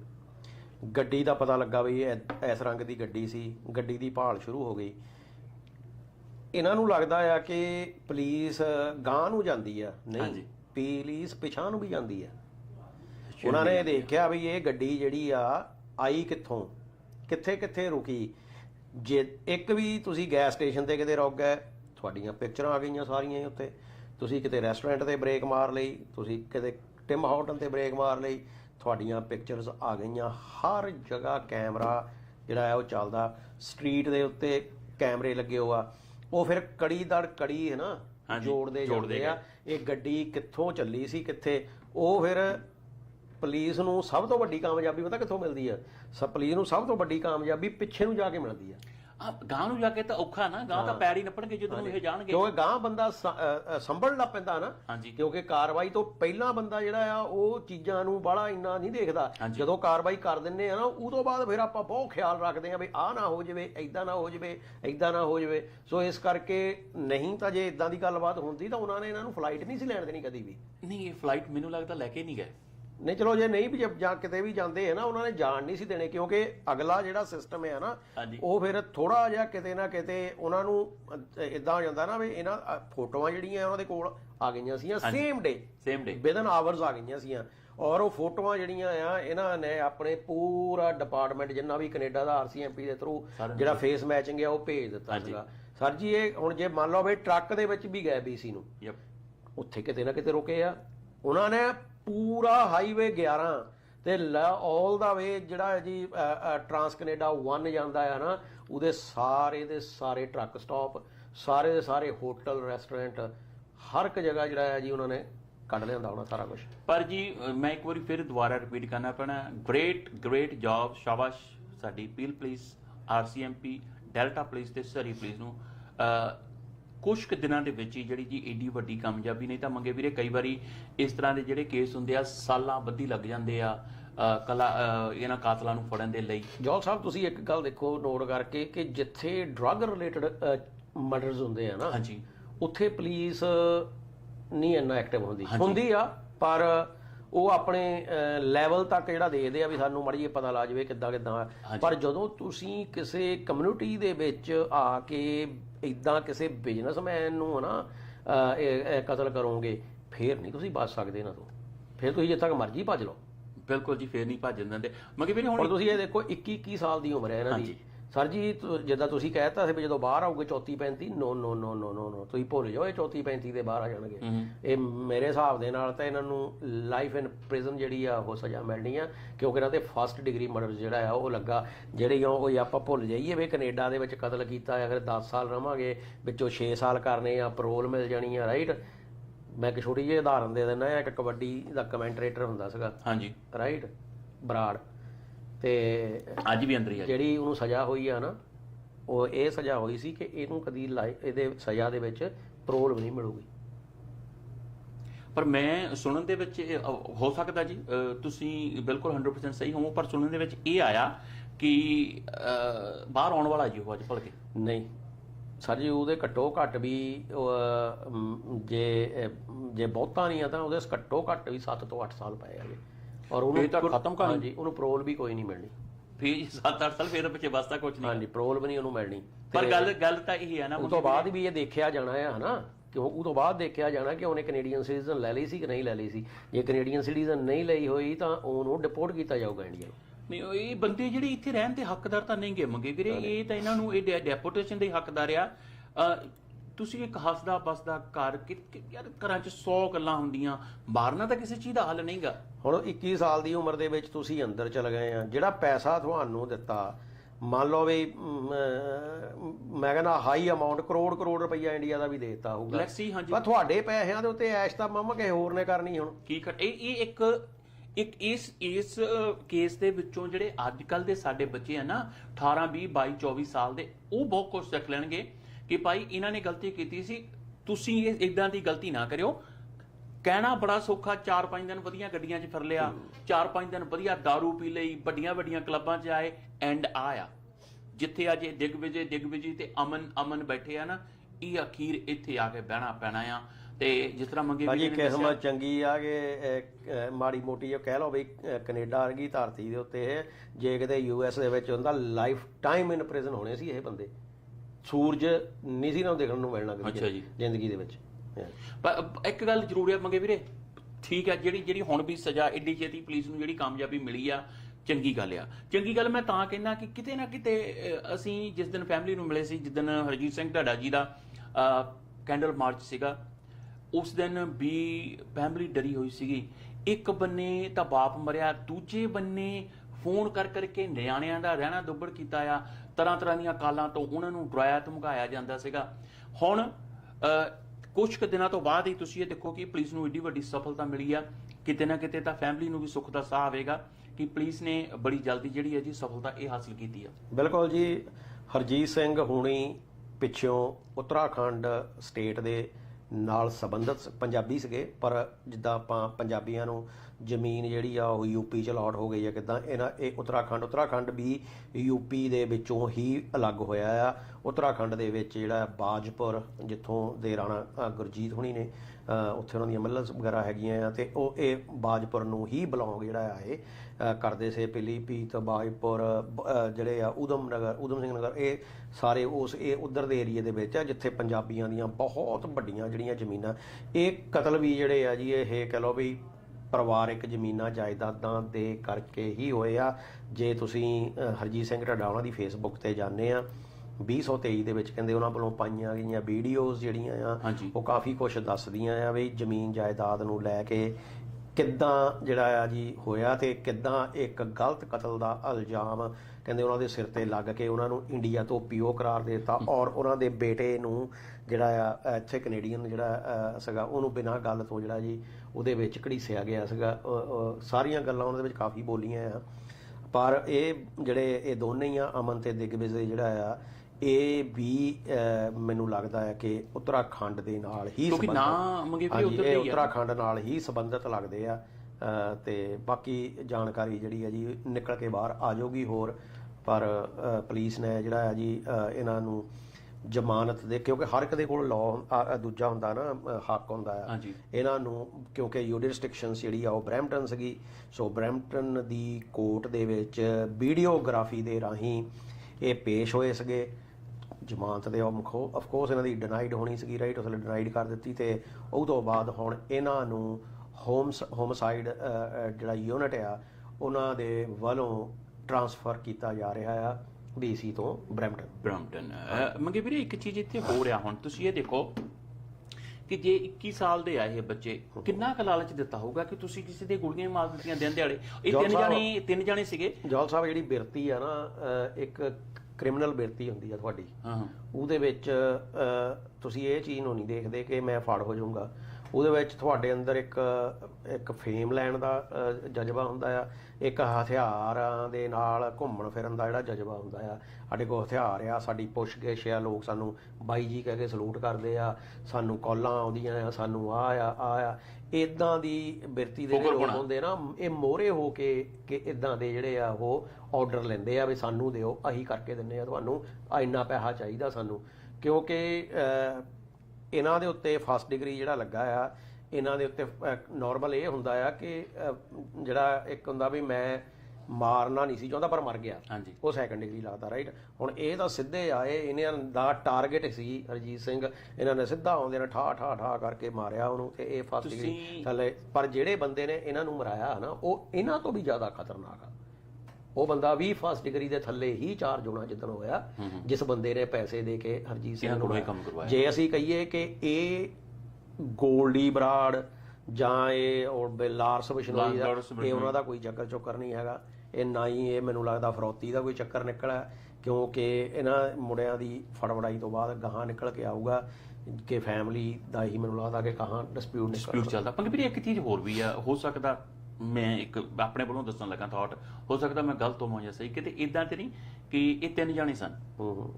ਗੱਡੀ ਦਾ ਪਤਾ ਲੱਗਾ ਵੀ ਇਹ ਇਸ ਰੰਗ ਦੀ ਗੱਡੀ ਸੀ ਗੱਡੀ ਦੀ ਭਾਲ ਸ਼ੁਰੂ ਹੋ ਗਈ। ਇਹਨਾਂ ਨੂੰ ਲੱਗਦਾ ਆ ਕਿ ਪੁਲਿਸ ਗਾਂ ਨੂੰ ਜਾਂਦੀ ਆ ਨਹੀਂ। ਪੁਲਿਸ ਪਿਛਾਂ ਨੂੰ ਵੀ ਜਾਂਦੀ ਆ। ਉਹਨਾਂ ਨੇ ਦੇਖਿਆ ਵੀ ਇਹ ਗੱਡੀ ਜਿਹੜੀ ਆ ਆਈ ਕਿੱਥੋਂ? ਕਿੱਥੇ ਕਿੱਥੇ ਰੁਕੀ? ਜੇ ਇੱਕ ਵੀ ਤੁਸੀਂ ਗੈਸ ਸਟੇਸ਼ਨ ਤੇ ਕਿਤੇ ਰੁਕ ਗਏ ਤੁਹਾਡੀਆਂ ਪਿਕਚਰਾਂ ਆ ਗਈਆਂ ਸਾਰੀਆਂ ਹੀ ਉੱਤੇ ਤੁਸੀਂ ਕਿਤੇ ਰੈਸਟੋਰੈਂਟ ਤੇ ਬ੍ਰੇਕ ਮਾਰ ਲਈ ਤੁਸੀਂ ਕਿਤੇ ਟਿਮ ਹਾਰਟਨ ਤੇ ਬ੍ਰੇਕ ਮਾਰ ਲਈ ਤੁਹਾਡੀਆਂ ਪਿਕਚਰਸ ਆ ਗਈਆਂ। ਹਰ ਜਗ੍ਹਾ ਕੈਮਰਾ ਜਿਹੜਾ ਹੈ ਉਹ ਚੱਲਦਾ। ਸਟਰੀਟ ਦੇ ਉੱਤੇ ਕੈਮਰੇ ਲੱਗੇ ਹੋਆ। ਉਹ ਫਿਰ ਕੜੀ ਦਰ ਕੜੀ ਹੈ ਨਾ ਜੋੜਦੇ ਜੋੜਦੇ ਆ। ਇਹ ਗੱਡੀ ਕਿੱਥੋਂ ਚੱਲੀ ਸੀ ਕਿੱਥੇ? ਉਹ ਫਿਰ ਪੁਲਿਸ ਨੂੰ ਸਭ ਤੋਂ ਵੱਡੀ ਕਾਮਯਾਬੀ ਪਤਾ ਕਿੱਥੋਂ ਮਿਲਦੀ ਆ? ਸ ਪੁਲਿਸ ਨੂੰ ਸਭ ਤੋਂ ਵੱਡੀ ਕਾਮਯਾਬੀ ਪਿੱਛੇ ਨੂੰ ਜਾ ਕੇ ਮਿਲਦੀ ਆ। ਆ ਗਾਂ ਨੂੰ ਜਾ ਕੇ ਤਾਂ ਔਖਾ ਨਾ ਗਾਂ ਤਾਂ ਪੈਰ ਹੀ ਨੱਪਣਗੇ ਜਦੋਂ ਇਹ ਜਾਣਗੇ। ਕਿਉਂਕਿ ਗਾਂ ਬੰਦਾ ਸੰਭਲਣਾ ਪੈਂਦਾ ਨਾ। ਕਿਉਂਕਿ ਕਾਰਵਾਈ ਤੋਂ ਪਹਿਲਾਂ ਬੰਦਾ ਜਿਹੜਾ ਆ ਉਹ ਚੀਜ਼ਾਂ ਨੂੰ ਬੜਾ ਇੰਨਾ ਨਹੀਂ ਦੇਖਦਾ। ਜਦੋਂ ਕਾਰਵਾਈ ਕਰ ਦਿੰਨੇ ਆ ਨਾ ਉਦੋਂ ਬਾਅਦ ਫਿਰ ਆਪਾਂ ਬਹੁਤ ਖਿਆਲ ਰੱਖਦੇ ਆ ਵੀ ਆਹ ਨਾ ਹੋ ਜਾਵੇ ਐਦਾਂ ਨਾ ਹੋ ਜਾਵੇ ਐਦਾਂ ਨਾ ਹੋ ਜਾਵੇ। ਸੋ ਇਸ ਕਰਕੇ ਨਹੀਂ ਤਾਂ ਜੇ ਇਦਾਂ ਦੀ ਗੱਲਬਾਤ ਹੁੰਦੀ ਤਾਂ ਉਹਨਾਂ ਨੇ ਇਹਨਾਂ ਨੂੰ ਫਲਾਈਟ ਨਹੀਂ ਸੀ ਲੈਣ ਦੇਣੀ ਕਦੀ ਵੀ। ਨਹੀਂ ਇਹ ਫਲਾਈਟ ਮੈਨੂੰ ਲੱਗਦਾ ਲੈ ਕੇ ਨਹੀਂ ਗਏ। ਨਹੀਂ ਚਲੋ ਜੇ ਨਹੀਂ ਵੀ ਜੇ ਕਿਤੇ ਵੀ ਜਾਂਦੇ ਹੈ ਨਾ ਉਹਨਾਂ ਨੇ ਜਾਣ ਨਹੀਂ ਸੀ ਦੇਣੇ ਕਿਉਂਕਿ ਅਗਲਾ ਜਿਹੜਾ ਸਿਸਟਮ ਹੈ ਨਾ ਹਾਂਜੀ। ਉਹ ਫਿਰ ਥੋੜਾ ਜਿਹਾ ਕਿਤੇ ਨਾ ਕਿਤੇ ਉਹਨਾਂ ਨੂੰ ਇਦਾਂ ਹੋ ਜਾਂਦਾ ਨਾ ਵੀ ਇਹਨਾਂ ਅ, ਫੋਟੋਆਂ ਜਿਹੜੀਆਂ ਉਹਨਾਂ ਦੇ ਕੋਲ ਆ ਗਈਆਂ ਸੀਆਂ same day same day within hours ਆ ਗਈਆਂ ਸੀਆਂ। ਔਰ ਉਹ ਫੋਟੋਆਂ ਜਿਹੜੀਆਂ ਆ ਇਹਨਾਂ ਨੇ ਆਪਣੇ ਪੂਰਾ ਡਿਪਾਰਟਮੈਂਟ ਜਿੰਨਾ ਵੀ ਕੈਨੇਡਾ ਦਾ ਆਰਸੀਐਮਪੀ ਦੇ ਥਰੂ ਜਿਹੜਾ ਫੇਸ ਮੈਚਿੰਗ ਹੈ ਉਹ ਭੇਜ ਦਿੱਤਾ। ਸੀਗਾ। ਸਰ ਜੀ ਇਹ ਹੁਣ ਜੇ ਮੰਨ ਲਓ ਵੀ ਟਰੱਕ ਦੇ ਵਿੱਚ ਵੀ ਗਏ ਬੀਸੀ ਨੂੰ ਯਪ ਉੱਥੇ ਕਿਤੇ ਨਾ ਕਿਤੇ ਰੁਕੇ ਆ। ਉਹਨਾਂ ਨੇ ਪੂਰਾ ਹਾਈਵੇ 11 ਤੇ ਆਲ ਦਾ ਵੇ ਜਿਹੜਾ ਹੈ ਜੀ ਟਰਾਂਸ ਕੈਨੇਡਾ 1 ਜਾਂਦਾ ਆ ਨਾ, ਉਹਦੇ ਸਾਰੇ ਦੇ ਸਾਰੇ ਟਰੱਕ ਸਟਾਪ ਸਾਰੇ ਦੇ ਸਾਰੇ ਹੋਟਲ ਰੈਸਟੋਰੈਂਟ ਹਰ ਇੱਕ ਜਗ੍ਹਾ ਜਿਹੜਾ ਹੈ ਜੀ ਉਹਨਾਂ ਨੇ ਕੱਢ ਲਿਆਂਦਾ ਹੋਣਾ ਸਾਰਾ ਕੁਝ ਪਰ ਜੀ ਮੈਂ ਇੱਕ ਵਾਰੀ ਫਿਰ ਦੁਬਾਰਾ ਰਿਪੀਟ ਕਰਨਾ ਪੈਣਾ। ਗ੍ਰੇਟ ਗ੍ਰੇਟ ਜੌਬ ਸ਼ਾਬਾਸ਼ ਸਾਡੀ Peel police RCMP Delta police ਤੇ ਸਰੀ ਪੁਲਿਸ ਨੂੰ। ਕੁਝ ਕੁ ਦਿਨਾਂ ਦੇ ਵਿੱਚ ਹੀ ਜਿਹੜੀ ਜੀ ਏਡੀ ਵੱਡੀ ਕਾਮਯਾਬੀ ਨਹੀਂ ਤਾਂ ਮੰਗੇ ਵੀਰੇ ਕਈ ਵਾਰੀ ਇਸ ਤਰ੍ਹਾਂ ਦੇ ਜਿਹੜੇ ਕੇਸ ਹੁੰਦੇ ਆ ਸਾਲਾਂ ਬੱਧੀ ਲੱਗ ਜਾਂਦੇ ਆ ਕਲਾ ਇਹਨਾਂ ਕਾਤਲਾਂ ਨੂੰ ਫੜਨ ਦੇ ਲਈ ਜੋਲ ਸਾਹਿਬ ਤੁਸੀਂ ਇੱਕ ਗੱਲ ਦੇਖੋ ਨੋਟ ਕਰਕੇ ਕਿ ਜਿੱਥੇ ਡਰੱਗ ਰਿਲੇਟਡ ਮਰਡਰਸ ਹੁੰਦੇ ਆ ਨਾ ਹਾਂਜੀ ਉੱਥੇ ਪੁਲਿਸ ਨਹੀਂ ਇੰਨਾ ਐਕਟਿਵ ਹੁੰਦੀ। ਹੁੰਦੀ ਆ ਪਰ ਉਹ ਆਪਣੇ ਲੈਵਲ ਤੱਕ ਜਿਹੜਾ ਦੇਖਦੇ ਆ ਵੀ ਸਾਨੂੰ ਮੜੀ ਪਤਾ ਲਾ ਜਾਵੇ ਕਿੱਦਾਂ ਕਿੱਦਾਂ। ਪਰ ਜਦੋਂ ਤੁਸੀਂ ਕਿਸੇ ਕਮਿਊਨਿਟੀ ਦੇ ਵਿੱਚ ਆ ਕੇ ਇਦਾਂ ਕਿਸੇ ਬਿਜ਼ਨਸਮੈਨ ਨੂੰ ਹਨਾ ਅਹ, ਇਹ ਇਹ ਕਤਲ ਕਰੋਗੇ ਫੇਰ ਨਹੀਂ ਤੁਸੀਂ ਬਚ ਸਕਦੇ ਇਹਨਾਂ ਤੋਂ। ਫੇਰ ਤੁਸੀਂ ਜਿੱਥੇ ਤੱਕ ਮਰਜ਼ੀ ਭੱਜ ਲਓ। ਬਿਲਕੁਲ ਜੀ ਫੇਰ ਨਹੀਂ ਭੱਜਣ ਦਿੰਦੇ। ਮਗੇ ਵੀਰੇ ਹੁਣ ਹੁਣ ਤੁਸੀਂ ਇਹ ਦੇਖੋ 21 21 ਸਾਲ ਦੀ ਉਮਰ ਹੈ ਇਹਨਾਂ ਦੀ। ਸਰ ਜੀ ਜਿੱਦਾਂ ਤੁਸੀਂ ਕਹਿਤਾ ਸੀ ਵੀ ਜਦੋਂ ਬਾਹਰ ਆਉਗੇ 34 35 ਨੋ ਨੋ ਨੋ ਨੋ ਨੋ ਨੋ ਤੁਸੀਂ ਭੁੱਲ ਜਾਓ ਇਹ 34 35 ਦੇ ਬਾਹਰ ਆ ਜਾਣਗੇ। ਇਹ ਮੇਰੇ ਹਿਸਾਬ ਦੇ ਨਾਲ ਤਾਂ ਇਹਨਾਂ ਨੂੰ ਲਾਈਫ ਇਨ ਪ੍ਰਿਜ਼ਨ ਜਿਹੜੀ ਆ ਉਹ ਸਜ਼ਾ ਮਿਲਣੀ ਆ ਕਿਉਂਕਿ ਇਹਨਾਂ ਤੇ ਫਸਟ ਡਿਗਰੀ ਮਰਡਰ ਜਿਹੜਾ ਆ ਉਹ ਲੱਗਾ। ਜਿਹੜੀ ਉਹ ਕੋਈ ਆਪਾਂ ਭੁੱਲ ਜਾਈਏ ਵੀ ਕੈਨੇਡਾ ਦੇ ਵਿੱਚ ਕਤਲ ਕੀਤਾ ਅਗਰ 10 ਸਾਲ ਰਵਾਂਗੇ ਵਿੱਚੋਂ 6 ਸਾਲ ਕਰਨੇ ਆ ਪਰੋਲ ਮਿਲ ਜਾਣੀ ਆ ਰਾਈਟ ਮੈਂ ਇੱਕ ਛੋਟੀ ਜਿਹੀ ਉਦਾਹਰਨ ਦੇ ਦਿੰਦਾ ਇੱਕ ਕਬੱਡੀ ਦਾ ਕਮੈਂਟਰੇਟਰ ਹੁੰਦਾ ਸੀਗਾ। ਹਾਂਜੀ। ਰਾਈਟ ਬਰਾੜ। ਤੇ ਅੱਜ ਵੀ ਅੰਦਰ ਹੀ ਆ ਜੀ। ਜਿਹੜੀ ਉਹਨੂੰ ਸਜ਼ਾ ਹੋਈ ਆ ਨਾ ਉਹ ਇਹ ਸਜ਼ਾ ਹੋਈ ਸੀ ਕਿ ਇਹਨੂੰ ਕਦੀ ਇਹਦੇ ਸਜ਼ਾ ਦੇ ਵਿੱਚ ਪਰੋਲ ਵੀ ਨਹੀਂ ਮਿਲੂਗੀ। ਪਰ ਮੈਂ ਸੁਣਨ ਦੇ ਵਿੱਚ ਹੋ ਸਕਦਾ ਜੀ ਤੁਸੀਂ ਬਿਲਕੁਲ 100% ਸਹੀ ਹੋ ਪਰ ਸੁਣਨ ਦੇ ਵਿੱਚ ਇਹ ਆਇਆ ਕਿ ਬਾਹਰ ਆਉਣ ਵਾਲਾ ਜੀ ਉਹ ਅੱਜ ਭਲਕੇ। ਨਹੀਂ। ਸਰ ਜੀ ਉਹਦੇ ਘੱਟੋ ਘੱਟ ਵੀ ਜੇ ਜੇ ਬਹੁਤਾ ਨਹੀਂ ਆ ਤਾਂ ਉਹਦੇ ਘੱਟੋ ਘੱਟ ਵੀ 7 ਤੋਂ 8 ਸਾਲ ਪਏ ਹੈਗੇ ਔਰ ਉਹਨੂੰ ਇਹ ਤਾਂ ਖਤਮ ਕਹਾਣੀ। ਹਾਂਜੀ ਉਹਨੂੰ ਪਰੋਲ ਵੀ ਕੋਈ ਨਹੀਂ ਮਿਲਣੀ। ਫਿਰ 7-8 ਸਾਲ ਫਿਰ ਪਿੱਛੇ ਬਸਤਾ ਕੁਝ ਨਹੀਂ। ਹਾਂਜੀ ਪਰੋਲ ਵੀ ਨਹੀਂ ਉਹਨੂੰ ਮਿਲਣੀ। ਪਰ ਗੱਲ ਗੱਲ ਤਾਂ ਇਹ ਹੈ ਨਾ ਉਸ ਤੋਂ ਬਾਅਦ ਵੀ ਇਹ ਦੇਖਿਆ ਜਾਣਾ ਹੈ ਹਨਾ ਕਿਉਂ ਉਹ ਤੋਂ ਬਾਅਦ ਦੇਖਿਆ ਜਾਣਾ ਕਿ ਉਹਨੇ ਕੈਨੇਡੀਅਨ ਸਿਟੀਜ਼ਨ ਲੈ ਲਈ ਸੀ ਕਿ ਨਹੀਂ ਲੈ ਲਈ ਸੀ। ਜੇ ਕੈਨੇਡੀਅਨ ਸਿਟੀਜ਼ਨ ਨਹੀਂ ਲਈ ਹੋਈ ਤਾਂ ਉਹਨੂੰ ਡਿਪੋਰਟ ਕੀਤਾ ਜਾਊਗਾ ਇੰਡੀਆ ਨੂੰ। ਨਹੀਂ ਉਹ ਇਹ ਬੰਦੇ ਜਿਹੜੇ ਇੱਥੇ ਰਹਿਣ ਦੇ ਹੱਕਦਾਰ ਤਾਂ ਨਹੀਂ ਗੇ ਮੰਗੇ ਵੀਰੇ ਇਹ ਤਾਂ ਇਹਨਾਂ ਨੂੰ ਇਹ ਡੈਪੋਟੇਸ਼ਨ ਦੇ ਹੱਕਦਾਰ ਆ। ਤੁਸੀਂ ਇੱਕ ਹੱਸਦਾ ਬਸਦਾ ਘਰ ਕਿ ਕਿ- ਯਾਰ ਘਰਾਂ 'ਚ 100 ਗੱਲਾਂ ਹੁੰਦੀਆਂ ਮਾਰਨਾ ਤਾਂ ਕਿਸੇ ਚੀਜ਼ ਦਾ ਹੱਲ ਨਹੀਂਗਾ। ਹੁਣ 21 ਸਾਲ ਦੀ ਉਮਰ ਦੇ ਵਿੱਚ ਤੁਸੀਂ ਅੰਦਰ ਚਲ ਗਏ ਆ ਜਿਹੜਾ ਪੈਸਾ ਤੁਹਾਨੂੰ ਦਿੱਤਾ ਮੰਨ ਲਓ ਵੀ ਮ, ਅਹ, ਮੈਂ ਕਹਿੰਦਾ ਹਾਈ ਅਮਾਉਂਟ ਕਰੋੜ ਕਰੋੜ ਰੁਪਈਆ ਇੰਡੀਆ ਦਾ ਵੀ ਦੇ ਦਿੱਤਾ ਹੋਊਗਾ। ਸੀ ਹਾਂਜੀ। ਪਰ ਤੁਹਾਡੇ ਪੈਸਿਆਂ ਦੇ ਉੱਤੇ ਐਸ਼ ਤਾਂ ਮਾਮਾ ਕਿਸੇ ਹੋਰ ਨੇ ਕਰਨੀ ਹੁਣ। ਕੀ ਕਰ ਇਹ ਇਹ ਇੱਕ ਇੱਕ ਇਸ ਇਸ ਕੇਸ ਦੇ ਵਿੱਚੋਂ ਜਿਹੜੇ ਅੱਜ ਕੱਲ ਦੇ ਸਾਡੇ ਬੱਚੇ ਆ ਨਾ 18 20 22 24 ਸਾਲ ਦੇ ਉਹ ਬਹੁਤ ਕੁਝ ਸਿੱਖ ਲੈਣਗੇ। ਕਿ ਭਾਈ ਇਹਨਾਂ ਨੇ ਗਲਤੀ ਕੀਤੀ ਸੀ ਤੁਸੀਂ ਇਹ ਇਦਾਂ ਦੀ ਗਲਤੀ ਨਾ ਕਰਿਓ। ਕਹਿਣਾ ਬੜਾ ਸੌਖਾ 4-5 ਦਿਨ ਵਧੀਆ ਗੱਡੀਆਂ 'ਚ ਫਿਰ ਲਿਆ 4-5 ਦਿਨ ਵਧੀਆ दारू ਪੀ ਲਈ ਵੱਡੀਆਂ ਵੱਡੀਆਂ ਕਲੱਬਾਂ 'ਚ ਆਏ ਐਂਡ ਆਇਆ। ਜਿੱਥੇ ਅੱਜ ਇਹ ਦਿਗਵਿਜੇ ਦਿਗਵਿਜੇ ਤੇ ਅਮਨ ਅਮਨ ਬੈਠੇ ਆ ਨਾ ਇਹ ਅਖੀਰ ਇੱਥੇ ਆ ਕੇ ਬਹਿਣਾ ਪੈਣਾ ਆ। ਤੇ ਜਿਸ ਤਰ੍ਹਾਂ ਮੰਗੇ ਨੇ ਦੱਸਿਆ- ਕਿਸਮਤ ਚੰਗੀ ਆ ਕਿ ਮਾੜੀ ਮੋਟੀ ਉਹ ਕਹਿ ਲਓ ਵੀ ਕੈਨੇਡਾ ਵਰਗੀ ਧਰਤੀ ਦੇ ਉੱਤੇ ਜੇ ਕਿਤੇ ਯੂਐਸ ਦੇ ਵਿੱਚ ਹੁੰਦਾ ਲਾਈਫ ਟਾਈਮ ਇਨ ਪ੍ਰਿਜ਼ਨ ਹੋਣੇ ਸੀ ਇਹ ਬੰਦੇ। ਸੂਰਜ ਨਹੀਂ ਸੀ ਨਾ ਦੇਖਣ ਨੂੰ ਮਿਲਣਾ ਅੱਛਾ ਜੀ। ਜ਼ਿੰਦਗੀ ਦੇ ਵਿੱਚ। ਪਰ ਇੱਕ ਗੱਲ ਜ਼ਰੂਰ ਹੈ ਮੰਗੇ ਵੀਰੇ ਠੀਕ ਹੈ ਜਿਹੜੀ ਜਿਹੜੀ ਹੁਣ ਵੀ ਸਜ਼ਾ ਏਡੀ ਛੇਤੀ ਪੁਲਿਸ ਨੂੰ ਜਿਹੜੀ ਕਾਮਯਾਬੀ ਮਿਲੀ ਆ ਚੰਗੀ ਗੱਲ ਆ। ਚੰਗੀ ਗੱਲ ਮੈਂ ਤਾਂ ਕਹਿੰਦਾ ਕਿ ਕਿਤੇ ਨਾ ਕਿਤੇ ਅਸੀਂ ਜਿਸ ਦਿਨ ਫੈਮਿਲੀ ਨੂੰ ਮਿਲੇ ਸੀ ਜਿਸ ਦਿਨ ਹਰਜੀਤ ਸਿੰਘ ਢਾਡਾ ਜੀ ਦਾ ਕੈਂਡਲ ਮਾਰਚ ਸੀਗਾ ਉਸ ਦਿਨ ਵੀ ਫੈਮਿਲੀ ਡਰੀ ਹੋਈ ਸੀਗੀ। ਇੱਕ ਬੰਨੇ ਤਾਂ ਬਾਪ ਮਰਿਆ ਦੂਜੇ ਬੰਨੇ ਫੋਨ ਕਰ ਕਰਕੇ ਨਿਆਣਿਆਂ ਦਾ ਰਹਿਣਾ ਦੁੱਬੜ ਕੀਤਾ ਆ। ਤਰ੍ਹਾਂ ਤਰ੍ਹਾਂ ਦੀਆਂ ਕਾਲਾਂ ਤੋਂ ਉਹਨਾਂ ਨੂੰ ਡਰਾਇਆ, ਧਮਕਾਇਆ ਜਾਂਦਾ ਸੀਗਾ। ਹੁਣ ਕੁਝ ਕੁ ਦਿਨਾਂ ਤੋਂ ਬਾਅਦ ਹੀ ਤੁਸੀਂ ਇਹ ਦੇਖੋ ਕਿ ਪੁਲਿਸ ਨੂੰ ਏਡੀ ਵੱਡੀ ਸਫਲਤਾ ਮਿਲੀ ਆ। ਕਿਤੇ ਨਾ ਕਿਤੇ ਤਾਂ ਫੈਮਿਲੀ ਨੂੰ ਵੀ ਸੁੱਖ ਦਾ ਸਾਹ ਆਵੇਗਾ ਕਿ ਪੁਲਿਸ ਨੇ ਬੜੀ ਜਲਦੀ ਜਿਹੜੀ ਹੈ ਜੀ ਸਫਲਤਾ ਇਹ ਹਾਸਲ ਕੀਤੀ ਆ। ਬਿਲਕੁਲ ਜੀ, ਹਰਜੀਤ ਸਿੰਘ ਹੁਣੀ ਪਿੱਛੋਂ ਉੱਤਰਾਖੰਡ ਸਟੇਟ ਦੇ ਨਾਲ ਸੰਬੰਧਿਤ ਪੰਜਾਬੀ ਸੀਗੇ, ਪਰ ਜਿੱਦਾਂ ਆਪਾਂ ਪੰਜਾਬੀਆਂ ਨੂੰ ਜ਼ਮੀਨ ਜਿਹੜੀ ਆ ਉਹ ਯੂਪੀ ਚ ਅਲਾਟ ਹੋ ਗਈ ਆ ਕਿਦਾਂ, ਇਹਨਾਂ, ਇਹ ਉੱਤਰਾਖੰਡ ਉੱਤਰਾਖੰਡ ਵੀ ਯੂਪੀ ਦੇ ਵਿੱਚੋਂ ਹੀ ਅਲੱਗ ਹੋਇਆ ਆ। ਉੱਤਰਾਖੰਡ ਦੇ ਵਿੱਚ ਜਿਹੜਾ ਬਾਜਪੁਰ, ਜਿੱਥੋਂ ਦੇ ਰਾਣਾ ਗੁਰਜੀਤ ਹੁਣੀ ਨੇ ਉੱਥੇ ਉਹਨਾਂ ਦੀਆਂ ਮੱਲਸ ਵਗੈਰਾ ਹੈਗੀਆਂ ਆ, ਤੇ ਉਹ ਇਹ ਬਾਜਪੁਰ ਨੂੰ ਹੀ ਬਿਲੋਂਗ ਜਿਹੜਾ ਆ ਇਹ ਕਰਦੇ ਸੇ ਪਿਲੀਪੀਤ ਬਾਜਪੁਰ ਬ- ਅ, ਜਿਹੜੇ ਆ ਉਦਮ ਨਗਰ ਉਦਮ ਸਿੰਘ ਨਗਰ ਇਹ ਸਾਰੇ ਉਸ ਇਹ ਉਧਰ ਦੇ ਏਰੀਏ ਦੇ ਵਿੱਚ ਆ ਜਿੱਥੇ ਪੰਜਾਬੀਆਂ ਦੀਆਂ ਬਹੁਤ ਵੱਡੀਆਂ ਜਿਹੜੀਆਂ ਜ਼ਮੀਨਾਂ ਇਹ ਕਤਲ ਵੀ ਜਿਹੜੇ ਆ ਜੀ ਇਹ ਕਹ ਲਓ ਵੀ ਪਰਿਵਾਰਕ ਜ਼ਮੀਨਾਂ ਜਾਇਦਾਦਾਂ ਦੇ ਕਰਕੇ ਹੀ ਹੋਏ ਆ ਜੇ ਤੁਸੀਂ ਹਰਜੀਤ ਸਿੰਘ ਢੱਡਾਵਾਂ ਦੀ ਫੇਸਬੁੱਕ ਤੇ ਜਾਂਦੇ ਆ 2023 ਦੇ ਵਿੱਚ ਕਹਿੰਦੇ ਉਹਨਾਂ ਵੱਲੋਂ ਪਾਈਆਂ ਗਈਆਂ ਵੀਡੀਓਜ਼ ਜਿਹੜੀਆਂ ਆ। ਉਹ ਕਾਫੀ ਕੁਝ ਦੱਸਦੀਆਂ ਆ ਵੀ ਜ਼ਮੀਨ ਜਾਇਦਾਦ ਨੂੰ ਲੈ ਕੇ ਕਿੱਦਾਂ ਜਿਹੜਾ ਆ ਜੀ ਹੋਇਆ ਤੇ ਕਿੱਦਾਂ ਇੱਕ ਗਲਤ ਕਤਲ ਦਾ ਇਲਜ਼ਾਮ ਕਹਿੰਦੇ ਉਹਨਾਂ ਦੇ ਸਿਰ ਤੇ ਲੱਗ ਕੇ ਉਹਨਾਂ ਨੂੰ ਇੰਡੀਆ ਤੋਂ ਪੀਓ ਕਰਾਰ ਦੇ ਦਿੱਤਾ ਔਰ ਉਹਨਾਂ ਦੇ ਬੇਟੇ ਨੂੰ ਜਿਹੜਾ ਆ, ਇੱਥੇ ਕੈਨੇਡੀਅਨ ਜਿਹੜਾ ਸੀਗਾ, ਉਹਨੂੰ ਬਿਨਾਂ ਗੱਲ ਤੋਂ ਜਿਹੜਾ ਜੀ ਉਹਦੇ ਵਿੱਚ ਘੜੀਸਿਆ ਗਿਆ ਸੀਗਾ। ਸਾਰੀਆਂ ਗੱਲਾਂ ਉਹਨਾਂ ਦੇ ਵਿੱਚ ਕਾਫੀ ਬੋਲੀਆਂ ਆ। ਪਰ ਇਹ ਜਿਹੜੇ, ਇਹ ਦੋਨੇ ਹੀ ਆ, ਅਮਨ ਤੇ ਦਿਗਵਿਜੇ ਜਿਹੜਾ ਆ ਇਹ ਵੀ ਮੈਨੂੰ ਲੱਗਦਾ ਹੈ ਕਿ ਉੱਤਰਾਖੰਡ ਦੇ ਨਾਲ ਹੀ ਕਿਉਂਕਿ ਸੰਬੰਧਿਤ- ਨਾ ਮੰਗੇ ਵੀ ਹਾਂਜੀ, ਉੱਧਰ ਦੇ। ਉੱਤਰਾਖੰਡ ਨਾਲ ਹੀ ਸੰਬੰਧਿਤ ਲੱਗਦੇ ਆ ਤੇ ਬਾਕੀ ਜਾਣਕਾਰੀ ਜਿਹੜੀ ਹੈ ਜੀ ਨਿਕਲ ਕੇ ਬਾਹਰ ਆ ਜਾਊਗੀ ਹੋਰ ਪਰ ਪੁਲਿਸ ਨੇ ਜਿਹੜਾ ਹੈ ਜੀ ਇਹਨਾਂ ਨੂੰ ਜ਼ਮਾਨਤ ਦੇ ਕਿਉਂਕਿ ਹਰ ਇੱਕ ਦੇ ਕੋਲ ਲਾਅ ਦੂਜਾ ਹੁੰਦਾ ਨਾ ਹੱਕ ਹੁੰਦਾ ਆ। ਇਹਨਾਂ ਨੂੰ ਕਿਉਂਕਿ ਯੂਰਿਸਡਿਕਸ਼ਨ ਜਿਹੜੀ ਆ ਉਹ ਬ੍ਰੈਂਪਟਨ ਸੀਗੀ ਸੋ ਬ੍ਰੈਂਪਟਨ ਦੀ ਕੋਰਟ ਦੇ ਵਿੱਚ ਵੀਡੀਓਗ੍ਰਾਫੀ ਦੇ ਰਾਹੀਂ ਇਹ ਪੇਸ਼ ਹੋਏ ਸੀਗੇ। ਜ਼ਮਾਨਤ ਦੇ ਆਫ ਕੋਰਸ ਇਹਨਾਂ ਦੀ ਡਿਨਾਈਡ ਹੋਣੀ ਸੀਗੀ ਰਾਈਟ ਉਸਲੇ ਡਿਨਾਈਡ ਕਰ ਦਿੱਤੀ ਤੇ ਉਹ ਤੋਂ ਬਾਅਦ ਹੁਣ ਇਹਨਾਂ ਨੂੰ ਹੋਮਸ ਹੋਮਸਾਈਡ ਜਿਹੜਾ ਯੂਨਿਟ ਆ ਉਹਨਾਂ ਦੇ ਵੱਲੋਂ ਟਰਾਂਸਫਰ ਕੀਤਾ ਜਾ ਰਿਹਾ ਆ ਡੀਸੀ ਤੋਂ ਬਰੈਂਪਟਨ ਬ੍ਰਮਟਨ ਮੰਗੇ ਵੀਰੇ ਇੱਕ ਚੀਜ਼ ਇੱਥੇ ਹੋ ਰਿਹਾ ਹੁਣ ਤੁਸੀਂ ਇਹ ਦੇਖੋ ਕਿ ਜੇ 21 ਸਾਲ ਦੇ ਆਏ ਇਹ ਬੱਚੇ ਕਿੰਨਾ ਕੁ ਲਾਲਚ ਦਿੱਤਾ ਹੋਊਗਾ ਕਿ ਤੁਸੀਂ ਕਿਸੇ ਦੇ ਗੁੜੀਆਂ ਹੀ ਮਾਰ ਦਿੱਤੀਆਂ ਦਿਨ ਦਿਹਾੜੇ? ਇਹ ਤਿੰਨ ਜਾਣੇ ਤਿੰਨ ਜਾਣੇ ਸੀਗੇ। ਜੌਲ ਸਾਹਿਬ ਜਿਹੜੀ ਬਿਰਤੀ ਆ ਨਾ ਇੱਕ ਕ੍ਰਿਮੀਨਲ ਬਿਰਤੀ ਹੁੰਦੀ ਆ ਤੁਹਾਡੀ। ਹਾਂ ਉਹਦੇ ਵਿੱਚ ਤੁਸੀਂ ਇਹ ਚੀਜ਼ ਨੂੰ ਨਹੀਂ ਦੇਖਦੇ ਕਿ ਮੈਂ ਫੜ ਹੋ ਜਾਊਂਗਾ। ਉਹਦੇ ਵਿੱਚ ਤੁਹਾਡੇ ਅੰਦਰ ਇੱਕ ਇੱਕ ਫੇਮ ਲੈਣ ਦਾ ਜਜ਼ਬਾ ਹੁੰਦਾ ਆ। ਇੱਕ ਹਥਿਆਰਾਂ ਦੇ ਨਾਲ ਘੁੰਮਣ ਫਿਰਨ ਦਾ ਜਿਹੜਾ ਜਜ਼ਬਾ ਹੁੰਦਾ ਆ। ਸਾਡੇ ਕੋਲ ਹਥਿਆਰ ਆ ਸਾਡੀ ਪੁੱਛਗਿੱਛ ਆ ਲੋਕ ਸਾਨੂੰ ਬਾਈ ਜੀ ਕਹਿ ਕੇ ਸਲੂਟ ਕਰਦੇ ਆ। ਸਾਨੂੰ ਕਾਲਾਂ ਆਉਂਦੀਆਂ ਆ ਸਾਨੂੰ ਆ ਆ ਆ। ਇਦਾਂ ਦੀ ਬਿਰਤੀ ਦੇ ਜਿਹੜੇ ਲੋਕ। ਹੁੰਦੇ ਨਾ ਇਹ ਮੋਹਰੇ ਹੋ ਕੇ ਕਿ ਇਦਾਂ ਦੇ ਜਿਹੜੇ ਆ ਉਹ ਆਰਡਰ ਲੈਂਦੇ ਆ ਵੀ ਸਾਨੂੰ ਦਿਓ ਅਸੀਂ ਕਰਕੇ ਦਿੰਨੇ ਆ ਤੁਹਾਨੂੰ ਇੰਨਾ ਪੈਸਾ ਚਾਹੀਦਾ ਸਾਨੂੰ ਕਿਉਂਕਿ ਇਹਨਾਂ ਦੇ ਉੱਤੇ ਫਸਟ ਡਿਗਰੀ ਜਿਹੜਾ ਲੱਗਾ ਆ ਇਹਨਾਂ ਦੇ ਉੱਤੇ ਨਾਰਮਲ ਇਹ ਹੁੰਦਾ ਆ ਕਿ ਜਿਹੜਾ ਇੱਕ ਹੁੰਦਾ ਵੀ ਮੈਂ ਮਾਰਨਾ ਨਹੀਂ ਸੀ ਚਾਹੁੰਦਾ ਪਰ ਮਰ ਗਿਆ। ਹਾਂਜੀ। ਉਹ ਸੈਕੰਡ ਡਿਗਰੀ ਲੱਗਦਾ ਰਾਈਟ ਹੁਣ ਇਹ ਤਾਂ ਸਿੱਧੇ ਆਏ ਇਹਨਾਂ ਦਾ ਟਾਰਗੇਟ ਸੀ ਹਰਜੀਤ ਸਿੰਘ। ਇਹਨਾਂ ਨੇ ਸਿੱਧਾ ਆਉਂਦੇ ਨੇ ਠਾ ਠਾ ਠਾ ਕਰਕੇ ਮਾਰਿਆ ਉਹਨੂੰ ਤੇ ਇਹ ਫਸਟ ਡਿਗਰੀ ਥੱਲੇ। ਪਰ ਜਿਹੜੇ ਬੰਦੇ ਨੇ ਇਹਨਾਂ ਨੂੰ ਮਰਾਇਆ ਨਾ ਉਹ ਇਹਨਾਂ ਤੋਂ ਵੀ ਜ਼ਿਆਦਾ ਖਤਰਨਾਕ ਆ। ਉਹ ਬੰਦਾ ਵੀ ਫਸਟ ਡਿਗਰੀ ਦੇ ਥੱਲੇ ਹੀ ਚਾਰਜ ਹੋਣਾ ਜਿੱਦਣ ਹੋਇਆ ਜਿਸ ਬੰਦੇ ਨੇ ਪੈਸੇ ਦੇ ਕੇ ਹਰਜੀਤ ਸਿੰਘ ਨੂੰ। ਜੇ ਅਸੀਂ ਕਹੀਏ ਕਿ ਇਹ ਗੋਲਡੀ ਬਰਾੜ ਜਾਂ ਇਹ ਔਰ ਲਾਰਸ ਬਿਸ਼ਨੋਈ ਦਾ ਇਹ ਉਹਨਾਂ ਦਾ ਕੋਈ ਚੱਕਰ ਚੁੱਕਰ ਨਹੀਂ ਹੈਗਾ। ਇਹ ਨਾ ਹੀ ਇਹ ਮੈਨੂੰ ਲੱਗਦਾ ਫਰੌਤੀ ਦਾ ਕੋਈ ਚੱਕਰ ਨਿਕਲਿਆ ਕਿਉਂਕਿ ਇਹਨਾਂ ਮੁੰਡਿਆਂ ਦੀ ਫੜਵੜਾਈ ਤੋਂ ਬਾਅਦ ਗਾਹਾਂ ਨਿਕਲ ਕੇ ਆਊਗਾ ਕਿ ਫੈਮਿਲੀ ਦਾ ਹੀ ਮੈਨੂੰ ਲੱਗਦਾ ਕਿ ਕਹਾਂ ਡਿਸਪਿਊਟ ਨਿਕਲ ਡਿਸਪਿਊਟ ਚੱਲਦਾ। ਪੰਗ ਵੀਰੇ ਇੱਕ ਚੀਜ਼ ਹੋਰ ਵੀ ਆ ਹੋ ਸਕਦਾ ਮੈਂ ਇੱਕ ਆਪਣੇ ਵੱਲੋਂ ਦੱਸਣ ਲੱਗਾ ਥਾਟ ਹੋ ਸਕਦਾ ਮੈਂ ਗਲਤ ਹੋਵਾਂ ਜਾਂ ਸਹੀ ਕਿਤੇ ਇਦਾਂ ਤੇ ਨਹੀਂ ਕਿ ਇਹ ਤਿੰਨ ਜਾਣੇ ਸਨ।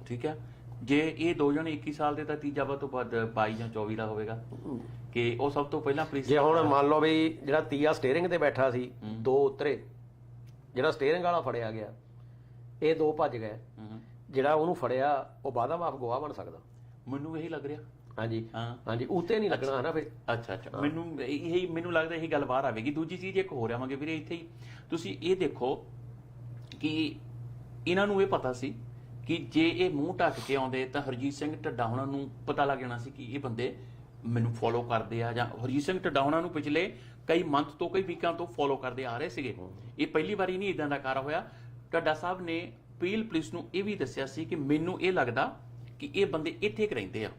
ਠੀਕ ਹੈ ਜੇ ਇਹ ਦੋ ਜਣੇ 21 ਸਾਲ ਦੇ ਤਾਂ ਤੀਜਾ ਵਾ ਤੋਂ ਬਾਅਦ 22 ਜਾਂ 24 ਦਾ ਹੋਵੇਗਾ। ਕਿ ਉਹ ਸਭ ਤੋਂ ਪਹਿਲਾਂ ਪੁਲਿਸ ਜੇ ਹੁਣ ਮੰਨ ਲਓ ਵੀ ਜਿਹੜਾ ਤੀਆ ਸਟੀਅਰਿੰਗ ਤੇ ਬੈਠਾ ਸੀ ਦੋ ਉਤਰੇ ਜਿਹੜਾ ਸਟੀਅਰਿੰਗ ਵਾਲਾ ਫੜਿਆ ਗਿਆ ਇਹ ਦੋ ਭੱਜ ਗਏ। ਜਿਹੜਾ ਉਹਨੂੰ ਫੜਿਆ ਉਹ ਬਾਦਾ ਮਾਫ ਗਵਾਹ ਬਣ ਸਕਦਾ। ਮੈਨੂੰ ਇਹੀ ਲੱਗ ਰਿਹਾ। ਹਾਂਜੀ। ਹਾਂਜੀ ਉੱਤੇ ਨਹੀਂ ਲੱਗਣਾ ਹੈ ਨਾ ਫਿਰ। ਅੱਛਾ ਅੱਛਾ। ਮੈਨੂੰ ਇਹ ਮੈਨੂੰ ਲੱਗਦਾ ਇਹੀ ਗੱਲ ਬਾਹਰ ਆਵੇਗੀ। ਦੂਜੀ ਚੀਜ਼ ਇੱਕ ਹੋਰ ਆਵਾਂਗੇ ਵੀਰੇ ਇੱਥੇ ਹੀ। ਤੁਸੀਂ ਇਹ ਦੇਖੋ ਕਿ ਇਹਨਾਂ ਨੂੰ ਇਹ ਪਤਾ ਸੀ ਕਿ ਜੇ ਇਹ ਮੂੰਹ ਢੱਕ ਕੇ ਆਉਂਦੇ ਤਾਂ ਹਰਜੀਤ ਸਿੰਘ ਢੱਡਾ ਹੋਣਾ ਨੂੰ ਪਤਾ ਲੱਗ ਜਾਣਾ ਸੀ ਕਿ ਇਹ ਬੰਦੇ ਮੈਨੂੰ ਫੋਲੋ ਕਰਦੇ ਆ ਜਾਂ ਹਰਜੀਤ ਸਿੰਘ ਢੱਡਾ ਹੋਣਾ ਨੂੰ ਪਿਛਲੇ ਕਈ ਮੰਥ ਤੋਂ ਕਈ ਵੀਕਾਂ ਤੋਂ ਫੋਲੋ ਕਰਦੇ ਆ ਰਹੇ ਸੀਗੇ। ਇਹ ਪਹਿਲੀ ਵਾਰੀ ਨਹੀਂ ਇਦਾਂ ਦਾ ਕਾਰ ਹੋਇਆ। ਢੱਡਾ ਸਾਹਿਬ ਨੇ ਪੀਲ ਪੁਲਿਸ ਨੂੰ ਇਹ ਵੀ ਦੱਸਿਆ ਸੀ ਕਿ ਮੈਨੂੰ ਇਹ ਲੱਗਦਾ ਕਿ ਇਹ ਬੰਦੇ ਇੱਥੇ ਕੁ ਰਹਿੰਦੇ ਆ।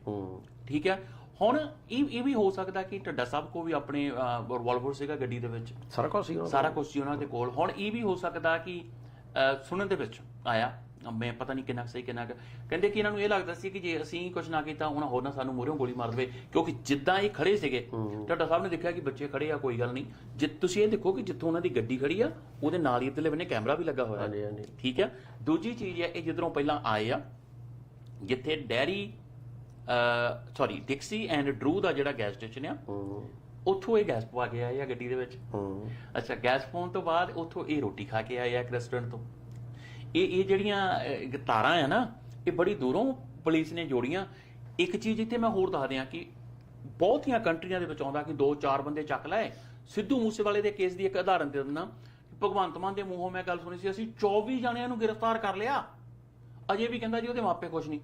ਠੀਕ ਹੈ? ਹੁਣ ਇਹ ਇਹ ਵੀ ਹੋ ਸਕਦਾ ਕਿ ਢੱਡਾ ਸਾਹਿਬ ਕੋ ਵੀ ਆਪਣੇ ਰਿਵਾਲਵਰ ਸੀਗਾ ਗੱਡੀ ਦੇ ਵਿੱਚ। ਸਾਰਾ ਕੁਝ ਸੀ ਉਹਨਾਂ ਸਾਰਾ ਕੁਝ ਸੀ ਉਹਨਾਂ ਦੇ ਕੋਲ। ਹੁਣ ਇਹ ਵੀ ਹੋ ਸਕਦਾ ਕਿ ਸੁਣਨ ਦੇ ਵਿੱਚ ਆਇਆ ਮੈਂ ਪਤਾ ਨਹੀਂ ਕਿੰਨਾ ਸਹੀ ਕਿੰਨਾ ਕਹਿੰਦੇ ਕਿ ਇਹਨਾਂ ਨੂੰ ਇਹ ਲੱਗਦਾ ਸੀ ਕਿ ਜੇ ਅਸੀਂ ਕੁਝ ਨਾ ਕੀਤਾ ਉਹਨਾਂ ਹੋਰ ਨਾ ਸਾਨੂੰ ਮੂਹਰੋਂ ਗੋਲੀ ਮਾਰ ਦੇਵੇ ਕਿਉਂਕਿ ਜਿੱਦਾਂ ਇਹ ਖੜੇ ਸੀਗੇ ਢੱਡਾ ਸਾਹਿਬ ਨੇ ਦੇਖਿਆ ਕਿ ਬੱਚੇ ਖੜੇ ਆ ਕੋਈ ਗੱਲ ਨਹੀਂ। ਜੇ ਤੁਸੀਂ ਇਹ ਦੇਖੋ ਕਿ ਜਿੱਥੋਂ ਉਹਨਾਂ ਦੀ ਗੱਡੀ ਖੜੀ ਆ ਉਹਦੇ ਨਾਲ ਹੀ ਇੱਧਰਲੇ ਬੰਨੇ ਕੈਮਰਾ ਵੀ ਲੱਗਾ ਹੋਇਆ। ਹਾਂਜੀ ਹਾਂਜੀ। ਠੀਕ ਹੈ ਦੂਜੀ ਚੀਜ਼ ਹੈ ਇਹ ਜਿੱਧਰੋਂ ਪਹਿਲਾਂ ਆਏ ਆ ਜਿੱਥੇ Derry sorry Dixie and Drew ਦਾ ਜਿਹੜਾ ਗੈਸ ਸਟੇਸ਼ਨ ਆ ਉੱਥੋਂ ਇਹ ਗੈਸ ਪਵਾ ਕੇ ਆਏ ਆ ਗੱਡੀ ਦੇ ਵਿੱਚ। ਹੂੰ। ਅੱਛਾ ਗੈਸ ਪਾਉਣ ਤੋਂ ਬਾਅਦ ਉੱਥੋਂ ਇਹ ਰੋਟੀ ਖਾ ਕੇ ਆਏ ਆ ਇੱਕ ਰੈਸਟੋਰੈਂਟ ਤੋਂ। ਇਹ ਇਹ ਜਿਹੜੀਆਂ ਤਾਰਾਂ ਆ ਨਾ, ਇਹ ਬੜੀ ਦੂਰੋਂ ਪੁਲਿਸ ਨੇ ਜੋੜੀਆਂ। ਇੱਕ ਚੀਜ਼ ਇੱਥੇ ਮੈਂ ਹੋਰ ਦੱਸ ਦਿਆਂ ਕਿ ਬਹੁਤੀਆਂ ਕੰਟਰੀਆਂ ਦੇ ਵਿੱਚ ਆਉਂਦਾ ਕਿ ਦੋ, ਚਾਰ ਬੰਦੇ ਚੱਕ ਲਏ। ਸਿੱਧੂ ਮੂਸੇਵਾਲੇ ਦੇ ਕੇਸ ਦੀ ਇੱਕ ਉਦਾਹਰਨ ਦੇ ਦਿੰਦਾ। ਭਗਵੰਤ ਮਾਨ ਦੇ ਮੂੰਹੋਂ ਮੈਂ ਗੱਲ ਸੁਣੀ ਸੀ, ਅਸੀਂ 24 ਜਣਿਆਂ ਨੂੰ ਗ੍ਰਿਫਤਾਰ ਕਰ ਲਿਆ। ਅਜੇ ਵੀ ਕਹਿੰਦਾ ਜੀ ਉਹਦੇ ਮਾਪੇ ਕੁਝ ਨਹੀਂ।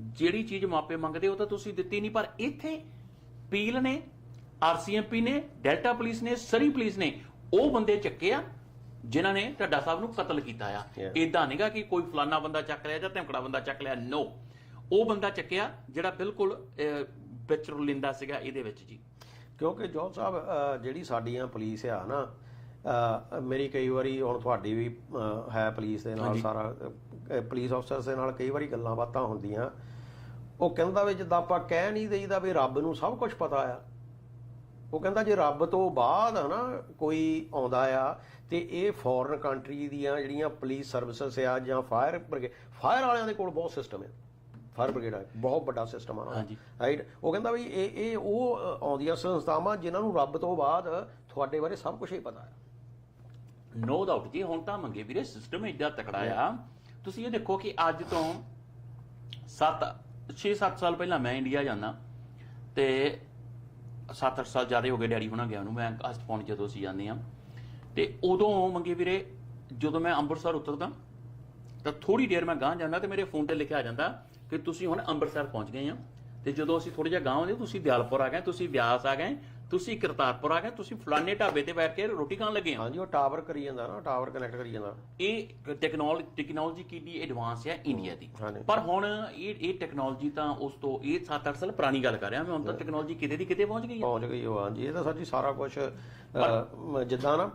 ਜਿਹੜੀ ਚੀਜ਼ ਮਾਪੇ ਮੰਗਦੇ, ਉਹ ਤਾਂ ਤੁਸੀਂ ਦਿੱਤੀ ਨਹੀਂ, ਪਰ ਇੱਥੇ ਪੀਲ ਨੇ, ਆਰਸੀਐਮਪੀ ਨੇ, ਡੈਲਟਾ ਪੁਲਿਸ ਨੇ, ਸਰੀ ਪੁਲਿਸ ਨੇ, ਉਹ ਬੰਦੇ ਚੱਕੇ ਆ। ਜਿਨ੍ਹਾਂ ਨੇ ਢੱਡਾ ਸਾਹਿਬ ਨੂੰ ਕਤਲ ਕੀਤਾ ਆ. ਇਦਾਂ ਨਹੀਂਗਾ ਕਿ ਕੋਈ ਫਲਾਨਾ ਬੰਦਾ ਚੱਕ ਲਿਆ ਜਾਂ ਧਮਕੜਾ ਬੰਦਾ ਚੱਕ ਲਿਆ ਨੋ ਉਹ ਬੰਦਾ ਚੱਕਿਆ ਜਿਹੜਾ ਬਿਲਕੁਲ ਵਿੱਚ ਰੁਲਿੰਦਾ ਸੀਗਾ ਇਹਦੇ ਵਿੱਚ ਜੀ। ਕਿਉਂਕਿ ਜੋਲ ਸਾਹਿਬ ਜਿਹੜੀ ਸਾਡੀਆਂ ਪੁਲਿਸ ਆ ਨਾ ਮੇਰੀ ਕਈ ਵਾਰੀ ਹੁਣ ਤੁਹਾਡੀ ਵੀ ਹੈ ਪੁਲਿਸ ਦੇ ਨਾਲ ਸਾਰਾ ਪੁਲਿਸ ਅਫਸਰਸ ਦੇ ਨਾਲ ਕਈ ਵਾਰੀ ਗੱਲਾਂ ਬਾਤਾਂ ਹੁੰਦੀਆਂ। ਉਹ ਕਹਿੰਦਾ ਵੀ ਜਿੱਦਾਂ ਆਪਾਂ ਕਹਿ ਨਹੀਂ ਦੇਈਦਾ ਵੀ ਰੱਬ ਨੂੰ ਸਭ ਕੁਝ ਪਤਾ ਆ। ਉਹ ਕਹਿੰਦਾ ਜੇ ਰੱਬ ਤੋਂ ਬਾਅਦ ਹਨਾ ਕੋਈ ਆਉਂਦਾ ਆ ਤੇ ਇਹ ਫੋਰਨ ਕੰਟਰੀ ਦੀਆਂ ਜਿਹੜੀਆਂ ਪੁਲਿਸ ਸਰਵਿਸਿਜ਼ ਆ ਜਾਂ ਫਾਇਰ ਬ੍ਰਿਗੇਡ ਫਾਇਰ ਵਾਲਿਆਂ ਦੇ ਕੋਲ ਬਹੁਤ ਸਿਸਟਮ ਆ। ਫਾਇਰ ਬ੍ਰਿਗੇਡ ਆ ਬਹੁਤ ਵੱਡਾ ਸਿਸਟਮ ਆ। ਹਾਂਜੀ। ਰਾਈਟ ਉਹ ਕਹਿੰਦਾ ਵੀ ਇਹ ਇਹ ਉਹ ਆਉਂਦੀਆਂ ਸੰਸਥਾਵਾਂ ਜਿਨ੍ਹਾਂ ਨੂੰ ਰੱਬ ਤੋਂ ਬਾਅਦ ਤੁਹਾਡੇ ਬਾਰੇ ਸਭ ਕੁਝ ਹੀ ਪਤਾ ਹੈ। ਨੋ ਡਾਊਟ ਜੀ ਹੁਣ ਤਾਂ ਮੰਗੇ ਵੀਰੇ ਸਿਸਟਮ ਏਡਾ ਤਕੜਾ ਆ। ਤੁਸੀਂ ਇਹ ਦੇਖੋ ਕਿ ਅੱਜ ਤੋਂ 7 6-7 ਸਾਲ ਪਹਿਲਾਂ ਮੈਂ ਇੰਡੀਆ ਜਾਂਦਾ ਤੇ 7-8 ਸਾਲ ਜ਼ਿਆਦਾ ਹੋ ਗਏ ਡੈਡੀ ਹੁਣਾਂ ਗਿਆ ਉਹਨੂੰ ਮੈਂ ਹਸਪਤਾਲ ਜਦੋਂ ਅਸੀਂ ਜਾਂਦੇ ਆ ਤੇ ਉਦੋਂ ਮੰਗੇ ਵੀਰੇ, ਜਦੋਂ ਮੈਂ ਅੰਮ੍ਰਿਤਸਰ ਉਤਰਦਾ, ਤਾਂ ਥੋੜੀ ਦੇਰ ਮੈਂ ਗਾਂ ਜਾਂਦਾ ਤੇ ਮੇਰੇ ਫੋਨ ਤੇ ਲਿਖਿਆ ਆ ਜਾਂਦਾ ਕਿ ਤੁਸੀਂ ਹੁਣ ਅੰਮ੍ਰਿਤਸਰ ਪਹੁੰਚ ਗਏ ਆ ਤੇ ਜਦੋਂ ਅਸੀਂ ਥੋੜਾ ਜਿਹਾ ਗਾਂ ਆਉਂਦੇ ਤੁਸੀਂ ਦਿਆਲਪੁਰ ਆ ਗਏ, ਤੁਸੀਂ ਬਿਆਸ ਆ ਗਏ ਤੁਸੀਂ ਕਰਤਾਰਪੁਰ ਆ ਗਏ ਤੁਸੀਂ ਫਲਾਣੇ ਢਾਬੇ ਤੇ ਬੈਠ ਕੇ ਰੋਟੀ ਖਾਣ ਲੱਗੇ ਆ ਹਾਂਜੀ ਉਹ ਟਾਵਰ ਕਰੀ ਜਾਂਦਾ ਨਾ ਟਾਵਰ ਕਨੈਕਟ ਕਰੀ ਜਾਂਦਾ। ਇਹ ਟੈਕਨੋਲੋਜੀ ਟੈਕਨੋਲੋਜੀ ਕਿੰਨੀ ਐਡਵਾਂਸ ਹੈ ਇੰਡੀਆ ਦੀ। ਪਰ ਹੁਣ ਇਹ ਇਹ ਟੈਕਨੋਲੋਜੀ ਤਾਂ ਉਸ ਤੋਂ ਇਹ 7-8 ਸਾਲ ਪੁਰਾਣੀ ਗੱਲ ਕਰ ਰਿਹਾ ਮੈਂ ਹੁਣ ਤਾਂ ਟੈਕਨੋਲੋਜੀ ਕਿਤੇ ਦੀ ਕਿਤੇ ਪਹੁੰਚ ਗਈ ਹੈ। ਪਹੁੰਚ ਗਈ ਹਾਂਜੀ ਇਹ ਤਾਂ ਸੱਚੀ ਸਾਰਾ ਕੁਝ ਜਿੱਦਾਂ ਨਾ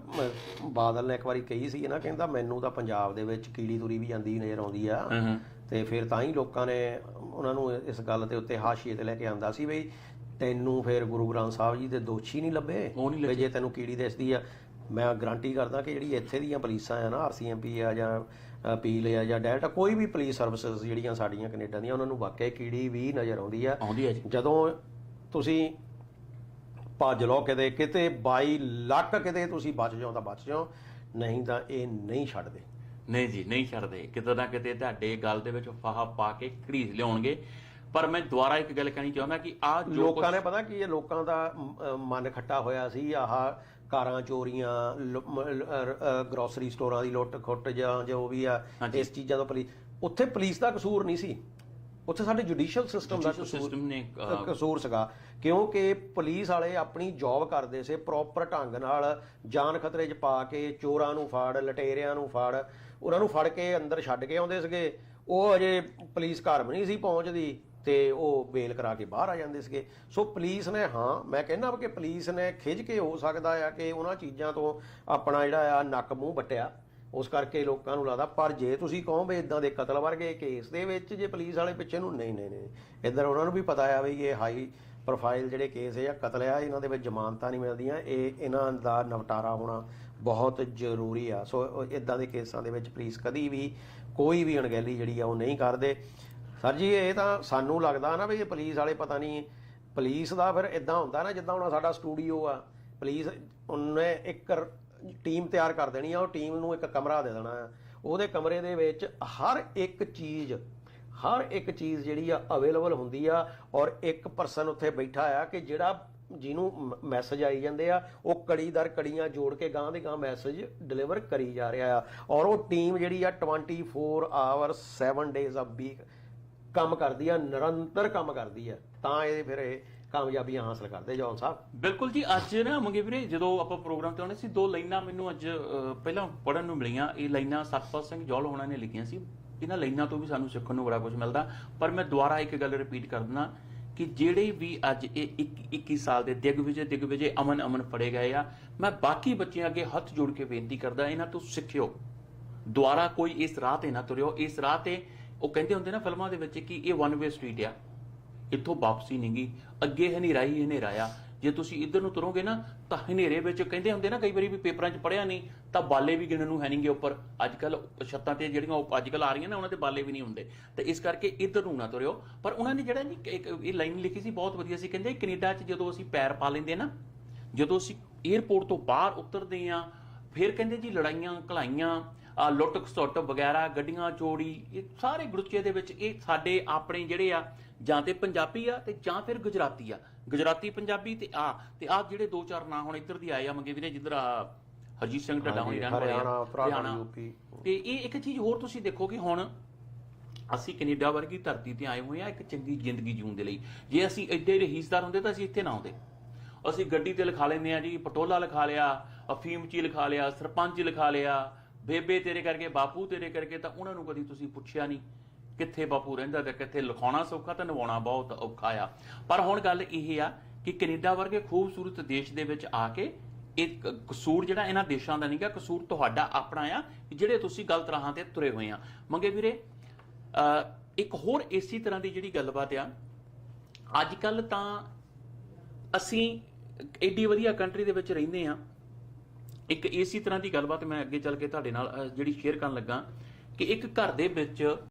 ਬਾਦਲ ਨੇ ਇੱਕ ਵਾਰੀ ਕਹੀ ਸੀ ਨਾ ਕਹਿੰਦਾ ਮੈਨੂੰ ਤਾਂ ਪੰਜਾਬ ਦੇ ਵਿੱਚ ਕੀੜੀ ਤੁਰੀ ਵੀ ਜਾਂਦੀ ਨਜ਼ਰ ਆਉਂਦੀ ਆ। ਤੇ ਫਿਰ ਤਾਂ ਹੀ ਲੋਕਾਂ ਨੇ ਉਹਨਾਂ ਨੂੰ ਇਸ ਗੱਲ ਦੇ ਉੱਤੇ ਹਾਸ਼ੀਏ ਤੇ ਲੈ ਕੇ ਆਂਦਾ ਸੀ ਵੀ ਤੈਨੂੰ ਫਿਰ ਗੁਰੂ ਗ੍ਰੰਥ ਸਾਹਿਬ ਜੀ ਦੇ ਦੋਸ਼ੀ ਨਹੀਂ ਲੱਭੇ? ਉਹ ਨਹੀਂ ਵੀ ਜੇ ਤੈਨੂੰ ਕੀੜੀ ਦਿਸਦੀ ਆ ਮੈਂ ਗਾਰੰਟੀ ਕਰਦਾ ਕਿ ਜਿਹੜੀ ਇੱਥੇ ਦੀਆਂ ਪੁਲਿਸਾਂ ਆ ਨਾ ਆਰਸੀਐਮਪੀ ਆ ਜਾਂ ਅ, ਪੀਲ ਆ ਜਾਂ ਡੈਲਟਾ ਕੋਈ ਵੀ ਪੁਲਿਸ ਸਰਵਿਸਿਜ਼ ਜਿਹੜੀਆਂ ਸਾਡੀਆਂ ਕੈਨੇਡਾ ਦੀਆਂ ਉਹਨਾਂ ਨੂੰ ਵਾਕਿਆ ਕੀੜੀ ਵੀ ਨਜ਼ਰ ਆਉਂਦੀ ਆ। ਆਉਂਦੀ ਹੈ ਜੀ। ਜਦੋਂ ਤੁਸੀਂ ਭੱਜ ਲਓ ਕਿਤੇ ਕਿਤੇ 22 ਲੱਖ ਕਿਤੇ ਤੁਸੀਂ ਬਚ ਜਾਓ ਤਾਂ ਬਚ ਜਾਓ ਨਹੀਂ ਤਾਂ ਇਹ ਨਹੀਂ ਛੱਡਦੇ। ਨਹੀਂ ਜੀ ਨਹੀਂ ਛੱਡਦੇ। ਕਿਤੇ ਨਾ ਕਿਤੇ ਤੁਹਾਡੇ ਗੱਲ ਦੇ ਵਿੱਚ ਫਾਹਾ ਪਾ ਕੇ ਘੜੀਸ ਲਿਆਉਣਗੇ। ਪਰ ਮੈਂ ਦੁਬਾਰਾ ਇੱਕ ਗੱਲ ਕਹਿਣੀ ਚਾਹੁੰਦਾ ਕਿ ਆ ਜੋ ਲੋਕਾਂ ਨੇ ਪਤਾ ਕੀ ਹੈ ਲੋਕਾਂ ਦਾ ਮਨ ਖੱਟਾ ਹੋਇਆ ਸੀ ਆਹ ਕਾਰਾਂ ਚੋਰੀਆਂ ਗਰੋਸਰੀ ਸਟੋਰਾਂ ਦੀ ਲੁੱਟ ਖੁੱਟ ਜਾਂ ਜੋ ਵੀ ਆ। ਇਸ ਚੀਜ਼ਾਂ ਤੋਂ ਪੁਲਿਸ ਉੱਥੇ ਪੁਲਿਸ ਦਾ ਕਸੂਰ ਨਹੀਂ ਸੀ। ਉੱਥੇ ਸਾਡੇ ਜੁਡੀਸ਼ੀਅਲ ਸਿਸਟਮ ਦਾ system ਨੇ, ਕਸੂਰ ਸੀਗਾ। ਕਿਉਂਕਿ ਪੁਲਿਸ ਵਾਲੇ ਆਪਣੀ ਜੌਬ ਕਰਦੇ ਸੀ ਪ੍ਰੋਪਰ ਢੰਗ ਨਾਲ ਜਾਨ ਖਤਰੇ 'ਚ ਪਾ ਕੇ ਚੋਰਾਂ ਨੂੰ ਫੜ ਲਟੇਰਿਆਂ ਨੂੰ ਫੜ ਉਹਨਾਂ ਨੂੰ ਫੜ ਕੇ ਅੰਦਰ ਛੱਡ ਕੇ ਆਉਂਦੇ ਸੀਗੇ। ਉਹ ਅਜੇ ਪੁਲਿਸ ਘਰ ਵੀ ਨਹੀਂ ਸੀ ਪਹੁੰਚਦੀ। ਤੇ ਉਹ ਬੇਲ ਕਰਾ ਕੇ ਬਾਹਰ ਆ ਜਾਂਦੇ ਸੀਗੇ। ਸੋ ਪੁਲਿਸ ਨੇ, ਹਾਂ, ਮੈਂ ਕਹਿੰਦਾ ਕਿ ਪੁਲਿਸ ਨੇ ਖਿੱਚ ਕੇ ਹੋ ਸਕਦਾ ਆ ਕਿ ਉਹਨਾਂ ਚੀਜ਼ਾਂ ਤੋਂ ਆਪਣਾ ਜਿਹੜਾ ਆ ਨੱਕ ਮੂੰਹ ਵੱਟਿਆ। ਉਸ ਕਰਕੇ ਲੋਕਾਂ ਨੂੰ ਲੱਗਦਾ, ਪਰ ਜੇ ਤੁਸੀਂ ਕਹੋ ਵੀ ਇਦਾਂ ਦੇ ਕਤਲ ਵਰਗੇ ਕੇਸ ਦੇ ਵਿੱਚ ਜੇ ਪੁਲਿਸ ਵਾਲੇ ਪਿੱਛੇ ਨੂੰ, ਨਹੀਂ ਨਹੀਂ ਨਹੀਂ। ਇਧਰ ਉਹਨਾਂ ਨੂੰ ਵੀ ਪਤਾ ਆ ਵੀ ਇਹ ਹਾਈ ਪ੍ਰੋਫਾਈਲ ਜਿਹੜੇ ਕੇਸ ਹੈ ਜਾਂ ਕਤਲ ਆ, ਇਹਨਾਂ ਦੇ ਵਿੱਚ ਜ਼ਮਾਨਤਾਂ ਨਹੀਂ ਮਿਲਦੀਆਂ। ਇਹ ਇਹਨਾਂ ਦਾ ਨਿਪਟਾਰਾ ਹੋਣਾ ਬਹੁਤ ਜ਼ਰੂਰੀ ਆ। ਸੋ ਇਦਾਂ ਦੇ ਕੇਸਾਂ ਦੇ ਵਿੱਚ ਪੁਲਿਸ ਕਦੀ ਵੀ ਕੋਈ ਵੀ ਅਣਗਹਿਲੀ ਜਿਹੜੀ ਆ, ਉਹ ਨਹੀਂ ਕਰਦੇ। ਸਰ ਜੀ, ਇਹ ਤਾਂ ਸਾਨੂੰ ਲੱਗਦਾ ਨਾ ਵੀ ਇਹ ਪੁਲਿਸ ਵਾਲੇ ਪਤਾ ਨਹੀਂ, ਪੁਲਿਸ ਦਾ ਫਿਰ ਇਦਾਂ ਹੁੰਦਾ ਨਾ ਜਿੱਦਾਂ ਹੁਣ ਸਾਡਾ ਸਟੂਡੀਓ ਆ, ਪੁਲਿਸ ਉਹਨੇ ਇੱਕ ਟੀਮ ਤਿਆਰ ਕਰ ਦੇਣੀ ਆ, ਉਹ ਟੀਮ ਨੂੰ ਇੱਕ ਕਮਰਾ ਦੇ ਦੇਣਾ ਆ। ਉਹਦੇ ਕਮਰੇ ਦੇ ਵਿੱਚ ਹਰ ਇੱਕ ਚੀਜ਼, ਹਰ ਇੱਕ ਚੀਜ਼ ਜਿਹੜੀ ਆ ਅਵੇਲੇਬਲ ਹੁੰਦੀ ਆ ਔਰ ਇੱਕ ਪਰਸਨ ਉੱਥੇ ਬੈਠਾ ਆ ਕਿ ਜਿਹੜਾ ਜਿਹਨੂੰ ਮੈਸੇਜ ਆਈ ਜਾਂਦੇ ਆ, ਉਹ ਕੜੀ ਦਰ ਕੜੀਆਂ ਜੋੜ ਕੇ ਗਾਂ ਦੇ ਗਾਂ ਮੈਸੇਜ ਡਿਲੀਵਰ ਕਰੀ ਜਾ ਰਿਹਾ ਆ। ਔਰ ਉਹ ਟੀਮ ਜਿਹੜੀ ਆ 24 ਆਵਰ 7 ਡੇਜ਼ ਆ ਵੀਕ ਕੰਮ ਕਰਦੀ ਆ ਨਿਰੰਤਰ ਕੰਮ ਕਰਦੀ ਆ ਤਾਂ ਇਹ ਫਿਰ ਇਹ ਕਾਮਯਾਬੀਆਂ ਹਾਸਲ ਕਰਦੇ ਜੌਨ ਸਾਹਿਬ। ਬਿਲਕੁਲ ਜੀ ਅੱਜ ਨਾ ਮੰਗੇ ਵੀਰੇ ਜਦੋਂ ਆਪਾਂ ਪ੍ਰੋਗਰਾਮ ਤੇ ਆਉਣੇ ਸੀ ਦੋ ਲਾਈਨਾਂ ਮੈਨੂੰ ਅੱਜ ਅ, ਪਹਿਲਾਂ ਪੜਨ ਨੂੰ ਮਿਲੀਆਂ। ਇਹ ਲਾਈਨਾਂ ਸਤਪਾਲ ਸਿੰਘ ਜੌਲ ਹੋਣਾ ਨੇ ਲਿਖੀਆਂ ਸੀ। ਇਹਨਾਂ ਲਾਈਨਾਂ ਤੋਂ ਵੀ ਸਾਨੂੰ ਸਿੱਖਣ ਨੂੰ ਬੜਾ ਕੁਝ ਮਿਲਦਾ। ਪਰ ਮੈਂ ਦੁਬਾਰਾ ਇੱਕ ਗੱਲ ਰਿਪੀਟ ਕਰ ਦਿੰਦਾ ਕਿ ਜਿਹੜੇ ਵੀ ਅੱਜ ਇਹ 21 ਸਾਲ ਦੇ ਦਿਗਵਿਜੇ ਦਿਗਵਿਜੇ ਅਮਨ ਅਮਨ ਫੜੇ ਗਏ ਆ ਮੈਂ ਬਾਕੀ ਬੱਚਿਆਂ ਅੱਗੇ ਹੱਥ ਜੋੜ ਕੇ ਬੇਨਤੀ ਕਰਦਾ ਇਹਨਾਂ ਤੋਂ ਸਿੱਖਿਓ। ਦੁਆਰਾ ਕੋਈ ਇਸ ਰਾਹ ਤੇ ਨਾ ਤੁਰਿਓ। ਇਸ ਰਾਹ ਤੇ ਉਹ ਕਹਿੰਦੇ ਹੁੰਦੇ ਨਾ ਫਿਲਮਾਂ ਦੇ ਵਿੱਚ ਕਿ ਇਹ ਵਨ ਵੇ ਸਟਰੀਟ ਆ। ਇੱਥੋਂ ਵਾਪਸੀ ਨਹੀਂਗੀ ਅੱਗੇ ਹਨੇਰਾ ਹੀ ਹਨੇਰਾ ਆ। ਜੇ ਤੁਸੀਂ ਇੱਧਰ ਨੂੰ ਤੁਰੋਗੇ ਨਾ, ਤਾਂ ਹਨੇਰੇ ਵਿੱਚ ਕਹਿੰਦੇ ਹੁੰਦੇ ਨਾ ਕਈ ਵਾਰੀ ਵੀ ਪੇਪਰਾਂ 'ਚ ਪੜਿਆ ਨਹੀਂ, ਤਾਂ ਬਾਲੇ ਵੀ ਗਿਣਨ ਨੂੰ ਹੈ ਨਹੀਂਗੇ ਉੱਪਰ। ਅੱਜ ਕੱਲ ਛੱਤਾਂ ਤੇ ਜਿਹੜੀਆਂ ਉਹ ਅੱਜ ਕੱਲ ਆ ਰਹੀਆਂ ਨੇ, ਉਹਨਾਂ ਤੇ ਬਾਲੇ ਵੀ ਨਹੀਂ ਹੁੰਦੇ। ਤੇ ਇਸ ਕਰਕੇ ਇੱਧਰ ਨੂੰ ਨਾ ਤੁਰਿਓ। ਪਰ ਉਹਨਾਂ ਨੇ ਜਿਹੜਾ ਜੀ ਇੱਕ ਇਹ ਲਾਈਨ ਲਿਖੀ ਸੀ, ਬਹੁਤ ਵਧੀਆ ਸੀ। ਕਹਿੰਦੇ ਕੈਨੇਡਾ 'ਚ ਜਦੋਂ ਅਸੀਂ ਪੈਰ ਪਾ ਲੈਂਦੇ ਨਾ, ਜਦੋਂ ਅਸੀਂ 에ਅਰਪੋਰਟ ਤੋਂ ਬਾਹਰ ਉਤਰਦੇ ਆ, ਫਿਰ ਕਹਿੰਦੇ ਜੀ ਲੜਾਈਆਂ ਕਲਾਈਆਂ ਲੁੱਟ ਖਸੁੱਟ ਵਗੈਰਾ ਗੱਡੀਆਂ ਚੋਰੀ ਇਹ ਸਾਰੇ ਗੁਰਚੇ ਦੇ ਵਿੱਚ ਇਹ ਸਾਡੇ ਆਪਣੇ ਜਿਹੜੇ ਆ ਜਾਂ ਤੇ ਪੰਜਾਬੀ ਆ ਤੇ ਜਾਂ ਫਿਰ ਗੁਜਰਾਤੀ ਆ। ਗੁਜਰਾਤੀ ਪੰਜਾਬੀ ਤੇ ਆ ਤੇ ਆ ਜਿਹੜੇ ਦੋ ਚਾਰ ਨਾਂ ਹੁਣ ਇੱਧਰ ਦੀ ਆਏ ਆ ਮੰਗੇ ਵੀਰੇ ਜਿੱਧਰ ਆ ਹਰਜੀਤ ਸਿੰਘ ਢੱਡਾ ਹੋਣੀ ਰਹਿਣ ਵਾਲੇ ਆ ਹਰਿਆਣਾ, ਉੱਤਰਾਖੰਡ, ਯੂਪੀ। ਤੇ ਇਹ ਇੱਕ ਚੀਜ਼ ਹੋਰ ਤੁਸੀਂ ਦੇਖੋ ਕਿ ਹੁਣ ਅਸੀਂ ਕੈਨੇਡਾ ਵਰਗੀ ਧਰਤੀ ਤੇ ਆਏ ਹੋਏ ਆ ਇੱਕ ਚੰਗੀ ਜ਼ਿੰਦਗੀ ਜਿਉਣ ਦੇ ਲਈ। ਜੇ ਅਸੀਂ ਐਡੇ ਰਹੀਸਦਾਰ ਹੁੰਦੇ ਤਾਂ ਅਸੀਂ ਇੱਥੇ ਨਾ ਆਉਂਦੇ। ਅਸੀਂ ਗੱਡੀ ਤੇ ਲਿਖਾ ਲੈਂਦੇ ਆ ਜੀ ਪਟੋਲਾ ਲਿਖਾ ਲਿਆ ਅਫੀਮ ਚੀ ਲਿਖਾ ਲਿਆ ਸਰਪੰਚ ਲਿਖਾ ਲਿਆ ਬੇਬੇ ਤੇਰੇ ਕਰਕੇ, ਬਾਪੂ ਤੇਰੇ ਕਰਕੇ, ਤਾਂ ਉਹਨਾਂ ਨੂੰ ਕਦੀ ਤੁਸੀਂ ਪੁੱਛਿਆ ਨਹੀਂ ਕਿੱਥੇ ਬਾਪੂ ਰਹਿੰਦਾ ਤੇ ਕਿੱਥੇ ਲਿਖਾਉਣਾ ਸੌਖਾ ਤੇ ਨਿਭਾਉਣਾ ਬਹੁਤ ਔਖਾ ਆ। ਪਰ ਹੁਣ ਗੱਲ ਇਹ ਆ ਕਿ ਕੈਨੇਡਾ ਵਰਗੇ ਖੂਬਸੂਰਤ ਦੇਸ਼ ਦੇ ਵਿੱਚ ਆ ਕੇ ਇਹ ਕਸੂਰ ਜਿਹੜਾ ਇਹਨਾਂ ਦੇਸ਼ਾਂ ਦਾ ਨਹੀਂਗਾ, ਕਸੂਰ ਤੁਹਾਡਾ ਆਪਣਾ ਆ ਜਿਹੜੇ ਤੁਸੀਂ ਗਲਤ ਰਾਹਾਂ ਤੇ ਤੁਰੇ ਹੋਏ ਆ। ਮੰਗੇ ਵੀਰੇ ਇੱਕ ਹੋਰ ਇਸੇ ਤਰ੍ਹਾਂ ਦੀ ਜਿਹੜੀ ਗੱਲਬਾਤ ਆ, ਅੱਜ ਕੱਲ ਤਾਂ ਅਸੀਂ ਏਡੀ ਵਧੀਆ ਕੰਟਰੀ ਦੇ ਵਿੱਚ ਰਹਿੰਦੇ ਆ ਇੱਕ ਇਸੇ ਤਰ੍ਹਾਂ ਦੀ ਗੱਲਬਾਤ ਮੈਂ ਅੱਗੇ ਚੱਲ ਕੇ ਤੁਹਾਡੇ ਨਾਲ ਜਿਹੜੀ ਸ਼ੇਅਰ ਕਰਨ ਲੱਗਾ ਕਿ ਇੱਕ ਘਰ ਦੇ ਵਿੱਚ